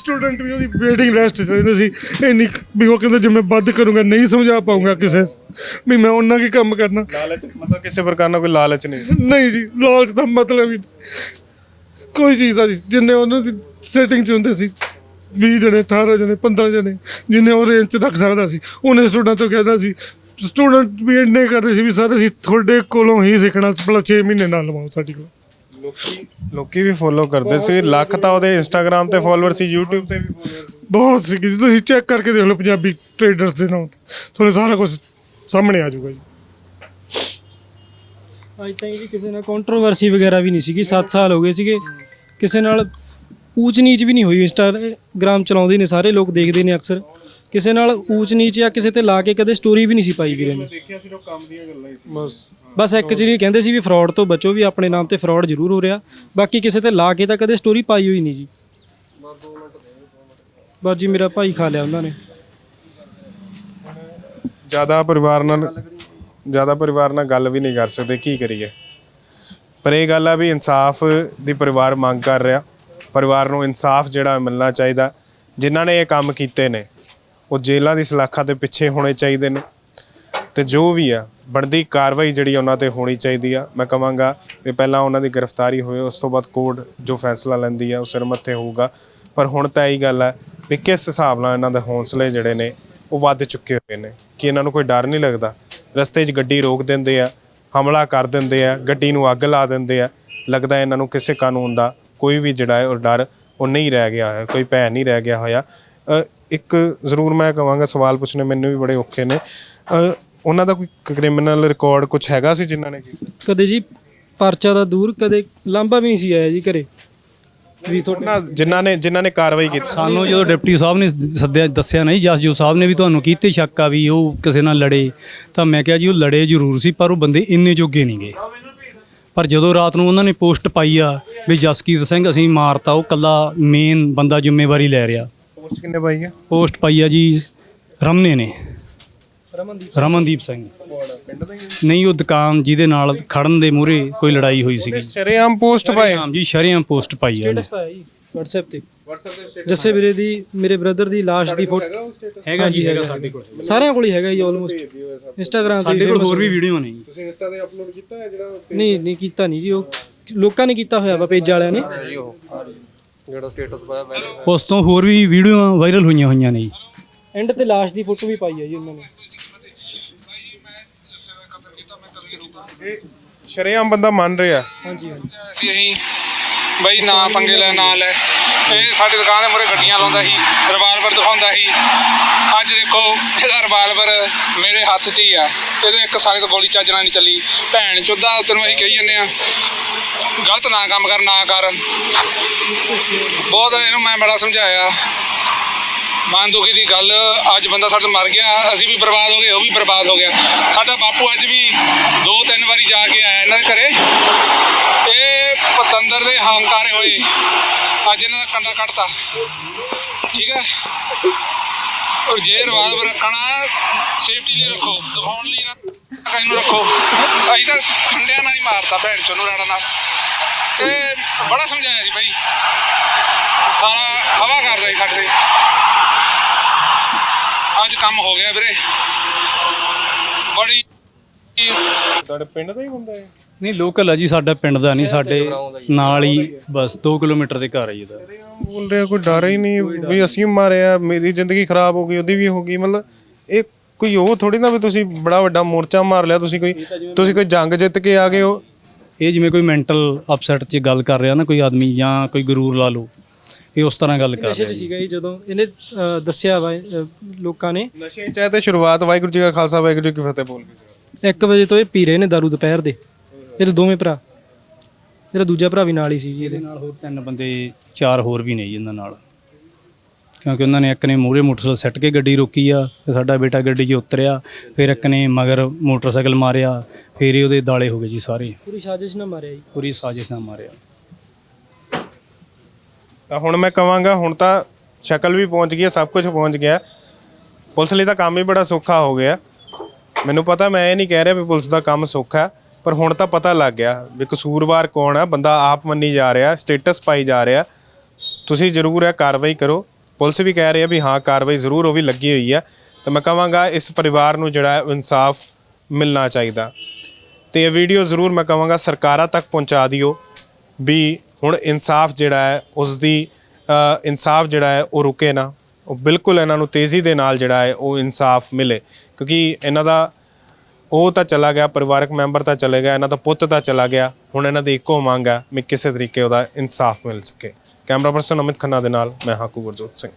Speaker 2: ਸਟੂਡੈਂਟ ਵੀ ਉਹਦੀ ਵੇਟਿੰਗ ਲਿਸਟ 'ਚ ਰਹਿੰਦੇ ਸੀ ਇੰਨੀ ਵੀ ਉਹ ਕਹਿੰਦਾ ਜੇ ਮੈਂ ਵੱਧ ਕਰੂੰਗਾ ਨਹੀਂ ਸਮਝਾ ਪਾਉਂਗਾ ਕਿਸੇ ਵੀ ਮੈਂ ਉਹਨਾਂ ਕੀ ਕੰਮ ਕਰਨਾ
Speaker 7: ਲਾਲਚ ਮਤਲਬ ਕਿਸੇ ਪ੍ਰਕਾਰ ਦਾ ਕੋਈ ਲਾਲਚ ਨਹੀਂ ਸੀ।
Speaker 2: ਨਹੀਂ ਜੀ ਲਾਲਚ ਦਾ ਮਤਲਬ ਹੀ ਨਹੀਂ। ਕੋਈ ਚੀਜ਼ ਦਾ ਨਹੀਂ ਜਿੰਨੇ ਉਹਨਾਂ ਦੀ ਸੈਟਿੰਗ 'ਚ ਹੁੰਦੇ ਸੀ 20 ਜਣੇ 18 ਜਣੇ 15 ਜਣੇ ਜਿੰਨੇ ਉਹ ਰੇਂਜ 'ਚ ਰੱਖ ਸਕਦਾ ਸੀ ਉਹਨੇ ਸਟੂਡੈਂਟ ਤੋਂ ਕਹਿੰਦਾ ਸੀ ਸਟੂਡੈਂਟ ਵੀ ਇੰਨੇ ਕਰਦੇ ਸੀ ਵੀ ਸਰ ਅਸੀਂ ਤੁਹਾਡੇ ਕੋਲੋਂ ਹੀ ਸਿੱਖਣਾ ਭਲਾ 6 ਮਹੀਨੇ ਨਾਲ ਲਵਾਓ ਸਾਡੀ ਕੋਲ
Speaker 7: ਲੋਕੀ ਲੋਕੀ ਵੀ ਫੋਲੋ ਕਰਦੇ ਸੀ। ਲੱਖ ਤਾਂ ਉਹਦੇ ਇੰਸਟਾਗ੍ਰam ਤੇ ਫਾਲੋਅਰ ਸੀ YouTube ਤੇ ਵੀ ਫੋਲੋਅਰ
Speaker 2: ਬਹੁਤ ਸੀ ਜੀ ਤੁਸੀਂ ਚੈੱਕ ਕਰਕੇ ਦੇਖ ਲਓ ਪੰਜਾਬੀ ਟ੍ਰੇਡਰਸ ਦੇ ਨਾਮ ਤੇ। ਤੁਹਾਨੂੰ ਸਾਰਾ ਕੁਝ ਸਾਹਮਣੇ ਆ ਜਾਊਗਾ ਜੀ।
Speaker 6: ਅੱਜ ਤਾਈਂ ਵੀ ਕਿਸੇ ਨਾਲ ਕੰਟਰੋਵਰਸੀ ਵਗੈਰਾ ਵੀ ਨਹੀਂ ਸੀਗੀ 7 ਸਾਲ ਹੋ ਗਏ ਸੀਗੇ। ਕਿਸੇ ਨਾਲ ਊਚ ਨੀਚ ਵੀ ਨਹੀਂ ਹੋਈ ਇੰਸਟਾਗ੍ਰਾਮ ਚਲਾਉਂਦੇ ਨੇ ਸਾਰੇ ਲੋਕ ਦੇਖਦੇ ਨੇ ਅਕਸਰ। ਕਿਸੇ ਨਾਲ ਊਚ ਨੀਚ ਜਾਂ ਕਿਸੇ ਤੇ ਲਾ ਕੇ ਕਦੇ ਸਟੋਰੀ ਵੀ ਨਹੀਂ ਸੀ ਪਾਈ ਵੀਰੇ ਨੇ।
Speaker 7: ਦੇਖਿਆ ਸੀ ਉਹ ਕੰਮ ਦੀਆਂ ਗੱਲਾਂ ਹੀ ਸੀ।
Speaker 2: ਬਸ।
Speaker 6: ਬਸ ਇੱਕ ਚੀਜ਼ ਕਹਿੰਦੇ ਸੀ ਵੀ ਫਰਾਡ ਤੋਂ ਬਚੋ ਵੀ ਆਪਣੇ ਨਾਮ ਤੇ ਫਰਾਡ ਜ਼ਰੂਰ ਹੋ ਰਿਹਾ। ਬਾਕੀ ਕਿਸੇ ਤੇ ਲਾ ਕੇ ਤਾਂ ਕਦੇ ਸਟੋਰੀ ਪਾਈ ਹੋਈ ਨਹੀਂ ਜੀ। ਬਸ ਜੀ ਮੇਰਾ ਭਾਈ ਖਾ ਲਿਆ ਉਹਨਾਂ ਨੇ।
Speaker 7: ਜ਼ਿਆਦਾ ਪਰਿਵਾਰ ਨਾਲ ਜ਼ਿਆਦਾ ਪਰਿਵਾਰ ਨਾਲ ਗੱਲ ਵੀ ਨਹੀਂ ਕਰ ਸਕਦੇ ਕੀ ਕਰੀਏ? ਪਰ ਇਹ ਗੱਲ ਆ ਵੀ ਇਨਸਾਫ ਦੀ ਪਰਿਵਾਰ ਮੰਗ ਕਰ ਰਿਹਾ। ਪਰਿਵਾਰ ਨੂੰ ਇਨਸਾਫ ਜਿਹੜਾ ਮਿਲਣਾ ਚਾਹੀਦਾ। ਜਿਨ੍ਹਾਂ ਨੇ ਇਹ ਕੰਮ ਕੀਤੇ ਨੇ ਉਹ ਜੇਲ੍ਹਾਂ ਦੀ ਸਲਾਖਾਂ ਦੇ ਪਿੱਛੇ ਹੋਣੇ ਚਾਹੀਦੇ ਨੇ। ਤੇ ਜੋ ਵੀ ਆ, ਬਣਦੀ ਕਾਰਵਾਈ ਜਿਹੜੀ ਉਹਨਾਂ ਤੇ ਹੋਣੀ ਚਾਹੀਦੀ ਆ। ਮੈਂ ਕਹਾਂਗਾ ਵੀ ਪਹਿਲਾਂ ਉਹਨਾਂ ਦੀ ਗ੍ਰਿਫਤਾਰੀ ਹੋਏ ਉਸ ਤੋਂ ਬਾਅਦ ਕੋਰਟ ਜੋ ਫੈਸਲਾ ਲੈਂਦੀ ਆ, ਉਹ ਸਿਰ ਮੱਥੇ ਹੋਊਗਾ। ਪਰ ਹੁਣ ਤਾਂ ਇਹੀ ਗੱਲ ਹੈ ਵੀ ਕਿਸ ਹਿਸਾਬ ਨਾਲ ਇਹਨਾਂ ਦੇ ਹੌਸਲੇ ਜਿਹੜੇ ਨੇ, ਉਹ ਵੱਧ ਚੁੱਕੇ ਹੋਏ ਨੇ। ਕਿ ਇਹਨਾਂ ਨੂੰ ਕੋਈ ਡਰ ਨਹੀਂ ਲੱਗਦਾ। ਰਸਤੇ 'ਚ ਗੱਡੀ ਰੋਕ ਦਿੰਦੇ ਆ, ਹਮਲਾ ਕਰ ਦਿੰਦੇ ਆ, ਗੱਡੀ ਨੂੰ ਅੱਗ ਲਾ ਦਿੰਦੇ ਆ। ਲੱਗਦਾ ਇਹਨਾਂ ਨੂੰ ਕਿਸੇ ਕਾਨੂੰਨ ਦਾ ਕੋਈ ਵੀ ਜਿਹੜਾ ਹੈ, ਉਹ ਡਰ ਉਹ ਨਹੀਂ ਰਹਿ ਗਿਆ ਹੈ ਕੋਈ ਭੈ ਨਹੀਂ ਰਹਿ ਗਿਆ ਹੋਇਆ। ਇੱਕ ਜ਼ਰੂਰ ਮੈਂ ਕਹਾਂਗਾ ਸਵਾਲ ਪੁੱਛਣੇ ਮੈਨੂੰ ਵੀ ਬੜੇ ਔਖੇ ਨੇ। ਉਹਨਾਂ ਦਾ ਕੋਈ ਕ੍ਰਿਮੀਨਲ ਰਿਕਾਰਡ ਕੁਝ ਹੈਗਾ ਸੀ ਜਿਨ੍ਹਾਂ ਨੇ ਕੀਤਾ?
Speaker 6: ਕਦੇ ਜੀ ਪਰਚਾ ਦਾ ਦੂਰ ਕਦੇ ਲਾਂਭਾ ਵੀ ਨਹੀਂ ਸੀ ਆਇਆ ਜੀ ਘਰੇ। ਵੀ ਤੁਹਾਡੇ
Speaker 7: ਜਿਨ੍ਹਾਂ ਨੇ ਜਿਨ੍ਹਾਂ ਨੇ ਕਾਰਵਾਈ ਕੀਤੀ?
Speaker 8: ਸਾਨੂੰ ਜਦੋਂ ਡਿਪਟੀ ਸਾਹਿਬ ਨੇ ਸੱਦਿਆ ਦੱਸਿਆ ਨਹੀਂ ਜਸਜੂ ਸਾਹਿਬ ਨੇ ਵੀ ਤੁਹਾਨੂੰ ਕੀਤੇ ਸ਼ੱਕ ਆ ਵੀ ਉਹ ਕਿਸੇ ਨਾਲ ਲੜੇ। ਤਾਂ ਮੈਂ ਕਿਹਾ ਜੀ ਉਹ ਲੜੇ ਜ਼ਰੂਰ ਸੀ ਪਰ ਉਹ ਬੰਦੇ ਇੰਨੇ ਜੋਗੇ ਨਹੀਂ ਗਏ। ਪਰ ਜਦੋਂ ਰਾਤ ਨੂੰ ਉਹਨਾਂ ਨੇ ਪੋਸਟ ਪਾਈ ਆ ਵੀ ਜਸਕੀਰਤ ਸਿੰਘ ਅਸੀਂ ਮਾਰਤਾ ਉਹ ਕੱਲਾ ਮੇਨ ਬੰਦਾ ਜ਼ਿੰਮੇਵਾਰੀ ਲੈ ਰਿਹਾ।
Speaker 7: ਪੋਸਟ ਕਿੰਨੇ ਪਾਈ ਹੈ
Speaker 8: ਪੋਸਟ ਪਾਈ ਆ ਜੀ ਰਮਨੇ ਨੇ। ਰਮਨਦੀਪ ਸਿੰਘ। ਨਹੀਂ ਉਹ ਦੁਕਾਨ ਜਿਹਦੇ ਨਾਲ ਖੜਨ ਦੇ ਮੂਹਰੇ ਕੋਈ ਲੜਾਈ ਹੋਈ ਸੀਗੀ।
Speaker 7: ਸ਼ਰੇਆਮ ਪੋਸਟ ਪਾਏ।
Speaker 8: ਆਮ ਜੀ ਸ਼ਰੇਆਮ ਪੋਸਟ ਪਾਈ ਆ ਉਹਨੇ।
Speaker 6: ਸਟੇਟਸ ਪਾਇਆ ਜੀ WhatsApp ਤੇ। ਜੱਸੇ ਵੀਰੇ ਦੀ ਮੇਰੇ ਬ੍ਰਦਰ ਦੀ ਲਾਸ਼ ਦੀ ਫੋਟੋ
Speaker 8: ਹੈਗਾ ਜੀ ਹੈਗਾ ਸਾਡੇ ਕੋਲ।
Speaker 6: ਸਾਰਿਆਂ ਕੋਲ ਹੀ ਹੈਗਾ ਜੀ ਆਲਮੋਸਟ ਇੰਸਟਾਗ੍ਰਾਮ ਤੇ
Speaker 8: ਸਾਡੇ ਕੋਲ ਹੋਰ ਵੀ ਵੀਡੀਓ ਨੇ ਜੀ
Speaker 7: ਤੁਸੀਂ ਇੰਸਟਾ ਤੇ ਅਪਲੋਡ ਕੀਤਾ ਹੈ ਜਿਹੜਾ
Speaker 6: ਨਹੀਂ ਨਹੀਂ ਕੀਤਾ ਨਹੀਂ ਜੀ ਉਹ ਲੋਕਾਂ ਨੇ ਕੀਤਾ ਹੋਇਆ ਵਾ ਪੇਜ ਵਾਲਿਆਂ ਨੇ।
Speaker 8: ਉਸ ਤੋਂ ਹੋਰ ਵੀ ਵੀਡੀਓ ਵਾਇਰਲ ਹੋਈਆਂ ਹੋਈਆਂ ਨੇ ਜੀ।
Speaker 6: ਐਂਡ ਤੇ ਲਾਸ਼ ਦੀ ਫੋਟੋ ਵੀ ਪਾਈ ਹੈ ਜੀ ਉਹਨਾਂ ਨੇ।
Speaker 7: ਸ਼ਰੇਆਮ ਬੰਦਾ ਮੰਨ ਰਿਹਾ।
Speaker 6: ਹਾਂਜੀ ਹਾਂਜੀ।
Speaker 2: ਅਸੀਂ ਬਈ ਨਾ ਪੰਗੇ ਲੈ ਨਾ ਲੈ। ਇਹ ਸਾਡੀ ਦੁਕਾਨ ਦੇ ਮੂਹਰੇ ਗੱਡੀਆਂ ਲਾਉਂਦਾ ਸੀ ਰਿਵਾਲਵਰ ਦਿਖਾਉਂਦਾ ਸੀ। ਅੱਜ ਦੇਖੋ ਇਹਦਾ ਰਿਵਾਲਵਰ ਮੇਰੇ ਹੱਥ 'ਚ ਹੀ ਆ। ਇਹਦੇ ਇੱਕ ਸਖਤ ਗੋਲੀ ਚੱਜ ਨਾਲ ਨਹੀਂ ਚੱਲੀ। ਭੈਣ ਚੋਦਾ ਤੈਨੂੰ ਅਸੀਂ ਕਹੀ ਜੰਨੇ ਆ ਗਲਤ ਨਾ ਕੰਮ ਕਰ ਨਾ ਕਰ। ਬਹੁਤ ਇਹਨੂੰ ਮੈਂ ਬੜਾ ਸਮਝਾਇਆ। ਮਨ ਦੁਖੀ ਦੀ ਗੱਲ ਅੱਜ ਬੰਦਾ ਸਾਡੇ ਮਰ ਗਿਆ ਅਸੀਂ ਵੀ ਬਰਬਾਦ ਹੋ ਗਏ ਉਹ ਵੀ ਬਰਬਾਦ ਹੋ ਗਿਆ। ਸਾਡਾ ਬਾਪੂ ਅੱਜ ਵੀ ਦੋ ਤਿੰਨ ਵਾਰੀ ਜਾ ਕੇ ਆਇਆ ਇਹਨਾਂ ਦੇ ਘਰੇ। ਇਹ ਪਤੰਦਰ ਦੇ ਹੰਕਾਰੇ ਹੋਏ। ਅੱਜ ਇਹਨਾਂ ਦਾ ਕੰਡਾ ਕੱਟਤਾ ਠੀਕ ਹੈ? ਔਰ ਜੇ ਰਿਵਾਲਵਰ ਰੱਖਣਾ ਸੇਫਟੀ ਲਈ ਰੱਖੋ, ਦਿਖਾਉਣ ਲਈ ਨਾ ਕਿਸੇ ਨੂੰ ਰੱਖੋ। ਅਸੀਂ ਤਾਂ ਖੰਡਿਆਂ ਨਾਲ ਹੀ ਮਾਰਤਾ ਭੈਣ ਚੋਂ ਨੂੰ ਰਾੜਾ ਨਾਲ। ਇਹ ਬੜਾ ਸਮਝਾਇਆ ਜੀ ਭਾਈ ਸਾਰਾ ਹਵਾ ਕਰ ਰਹੀ ਸਾਡੇ। ਅੱਜ ਕੰਮ ਹੋ ਗਿਆ ਵੀਰੇ। ਬੜੀ
Speaker 7: ਤੁਹਾਡੇ ਪਿੰਡ ਦਾ ਹੀ ਹੁੰਦਾ ਹੈ
Speaker 8: ਨਹੀਂ ਲੋਕਲ ਆ ਜੀ ਸਾਡਾ ਪਿੰਡ ਦਾ ਨਹੀਂ ਸਾਡੇ ਨਾਲ ਹੀ ਬਸ 2 ਕਿਲੋਮੀਟਰ ਦੇ ਘਰ ਹੈ ਜੀ ਇਹਦਾ।
Speaker 7: ਬੋਲ ਰਿਹਾ ਕੋਈ ਡਰ ਹੀ ਨਹੀਂ ਵੀ ਅਸੀਂ ਮਾਰਿਆ ਮੇਰੀ ਜ਼ਿੰਦਗੀ ਖਰਾਬ ਹੋ ਗਈ ਉਹਦੀ ਵੀ ਹੋ ਗਈ ਮਤਲਬ ਇਹ ਕੋਈ ਉਹ ਥੋੜੀ ਨਾ ਵੀ ਤੁਸੀਂ ਬੜਾ ਵੱਡਾ ਮੋਰਚਾ ਮਾਰ ਲਿਆ ਤੁਸੀਂ ਕੋਈ ਤੁਸੀਂ ਕੋਈ ਜੰਗ ਜਿੱਤ ਕੇ ਆ ਗਏ ਹੋ।
Speaker 8: ਇਹ ਜਿਵੇਂ ਕੋਈ ਮੈਂਟਲ ਅਪਸੈਟ 'ਚ ਗੱਲ ਕਰ ਰਿਹਾ ਨਾ ਕੋਈ ਆਦਮੀ ਜਾਂ ਕੋਈ ਗਰੂਰ ਲਾ ਲਓ ਇਹ ਉਸ ਤਰ੍ਹਾਂ ਗੱਲ ਕਰ
Speaker 6: ਨਸ਼ੇ
Speaker 8: ਰਿਹਾ ਜੀ।
Speaker 6: ਸੀਗਾ ਜੀ ਜਦੋਂ ਇਹਨੇ ਦੱਸਿਆ ਵਾ ਲੋਕਾਂ ਨੇ।
Speaker 7: ਨਸ਼ੇ ਚਾਹੇ ਤੇ ਸ਼ੁਰੂਆਤ ਵਾਹਿਗੁਰੂ ਜੀ ਕਾ ਖਾਲਸਾ ਵਾਹਿਗੁਰੂ ਜੀ ਕੀ ਫਤਿਹ ਬੋਲ ਕੇ।
Speaker 6: 1 ਵਜੇ ਤੋਂ ਇਹ ਪੀ ਰਹੇ ਨੇ ਦਾਰੂ ਦੁਪਹਿਰ ਦੇ। ਇਹਦੇ ਦੋਵੇਂ ਭਰਾ। ਇਹਦਾ ਦੂਜਾ ਭਰਾ ਵੀ ਨਾਲ ਹੀ ਸੀ ਜੀ ਇਹਦੇ।
Speaker 8: ਇਹਦੇ ਨਾਲ ਹੋਰ ਤਿੰਨ ਬੰਦੇ ਚਾਰ ਹੋਰ ਵੀ ਨੇ ਜੀ ਇਹਨਾਂ ਨਾਲ। ਕਿਉਂਕਿ ਉਹਨਾਂ ਨੇ ਇੱਕ ਨੇ ਮੂਹਰੇ ਮੋਟਰਸਾਈਕਲ ਸੱਟ ਕੇ ਗੱਡੀ ਰੋਕੀ ਆ ਤੇ ਸਾਡਾ ਬੇਟਾ ਗੱਡੀ 'ਚ ਉਤਰਿਆ ਫਿਰ ਇੱਕ ਨੇ ਮਗਰ ਮੋਟਰਸਾਈਕਲ ਮਾਰਿਆ ਫਿਰ ਇਹ ਉਹਦੇ ਦਾਲੇ ਹੋ ਗਏ ਜੀ ਸਾਰੇ।
Speaker 6: ਪੂਰੀ ਸਾਜ਼ਿਸ਼ ਨਾਲ ਮਾਰਿਆ ਜੀ।
Speaker 8: ਪੂਰੀ ਸਾਜ਼ਿਸ਼ ਨਾਲ ਮਾਰਿਆ।
Speaker 7: ਤਾਂ ਹੁਣ ਮੈਂ ਕਵਾਂਗਾ ਹੁਣ ਤਾਂ ਸ਼ਕਲ ਵੀ ਪਹੁੰਚ ਗਈ ਹੈ ਸਭ ਕੁਝ ਪਹੁੰਚ ਗਿਆ ਪੁਲਿਸ ਲਈ ਤਾਂ ਕੰਮ ਹੀ ਬੜਾ ਸੌਖਾ ਹੋ ਗਿਆ। ਮੈਨੂੰ ਪਤਾ ਮੈਂ ਇਹ ਨਹੀਂ ਕਹਿ ਰਿਹਾ ਵੀ ਪੁਲਿਸ ਦਾ ਕੰਮ ਸੌਖਾ ਹੈ। ਪਰ ਹੁਣ ਤਾਂ ਪਤਾ ਲੱਗ ਗਿਆ ਵੀ ਕਸੂਰਵਾਰ ਕੌਣ ਆ, ਬੰਦਾ ਆਪ ਮੰਨੀ ਜਾ ਰਿਹਾ ਸਟੇਟਸ ਪਾਈ ਜਾ ਰਿਹਾ। ਤੁਸੀਂ ਜ਼ਰੂਰ ਇਹ ਕਾਰਵਾਈ ਕਰੋ। ਪੁਲਿਸ ਵੀ ਕਹਿ ਰਹੀ ਹੈ ਵੀ ਹਾਂ, ਕਾਰਵਾਈ ਜ਼ਰੂਰ ਉਹ ਵੀ ਲੱਗੀ ਹੋਈ ਹੈ। ਤਾਂ ਮੈਂ ਕਹਾਂਗਾ ਇਸ ਪਰਿਵਾਰ ਨੂੰ ਜਿਹੜਾ ਹੈ ਇਨਸਾਫ ਮਿਲਣਾ ਚਾਹੀਦਾ। ਤੇ ਇਹ ਵੀਡੀਓ ਜ਼ਰੂਰ ਮੈਂ ਕਹਾਂਗਾ ਸਰਕਾਰਾਂ ਤੱਕ ਪਹੁੰਚਾ ਦਿਓ ਵੀ ਹੁਣ ਇਨਸਾਫ ਜਿਹੜਾ ਹੈ ਉਸ ਦੀ ਇਨਸਾਫ ਜਿਹੜਾ ਹੈ, ਉਹ ਰੁਕੇ ਨਾ। ਉਹ ਬਿਲਕੁਲ ਇਹਨਾਂ ਨੂੰ ਤੇਜ਼ੀ ਦੇ ਨਾਲ ਜਿਹੜਾ ਹੈ, ਉਹ ਇਨਸਾਫ ਮਿਲੇ। ਕਿਉਂਕਿ ਇਹਨਾਂ ਦਾ ਉਹ ਤਾਂ ਚਲਾ ਗਿਆ, ਪਰਿਵਾਰਕ ਮੈਂਬਰ ਤਾਂ ਚਲੇ ਗਿਆ, ਇਹਨਾਂ ਦਾ ਪੁੱਤ ਤਾਂ ਚਲਾ ਗਿਆ। ਹੁਣ ਇਹਨਾਂ ਦੀ ਇੱਕੋ ਮੰਗ ਹੈ, ਵੀ ਕਿਸੇ ਤਰੀਕੇ ਉਹਦਾ ਇਨਸਾਫ ਮਿਲ ਸਕੇ। ਕੈਮਰਾ ਪਰਸਨ ਅਮਿਤ ਖੰਨਾ ਦੇ ਨਾਲ, ਮੈਂ ਹਾਕੂ ਗੁਰਜੋਤ ਸਿੰਘ।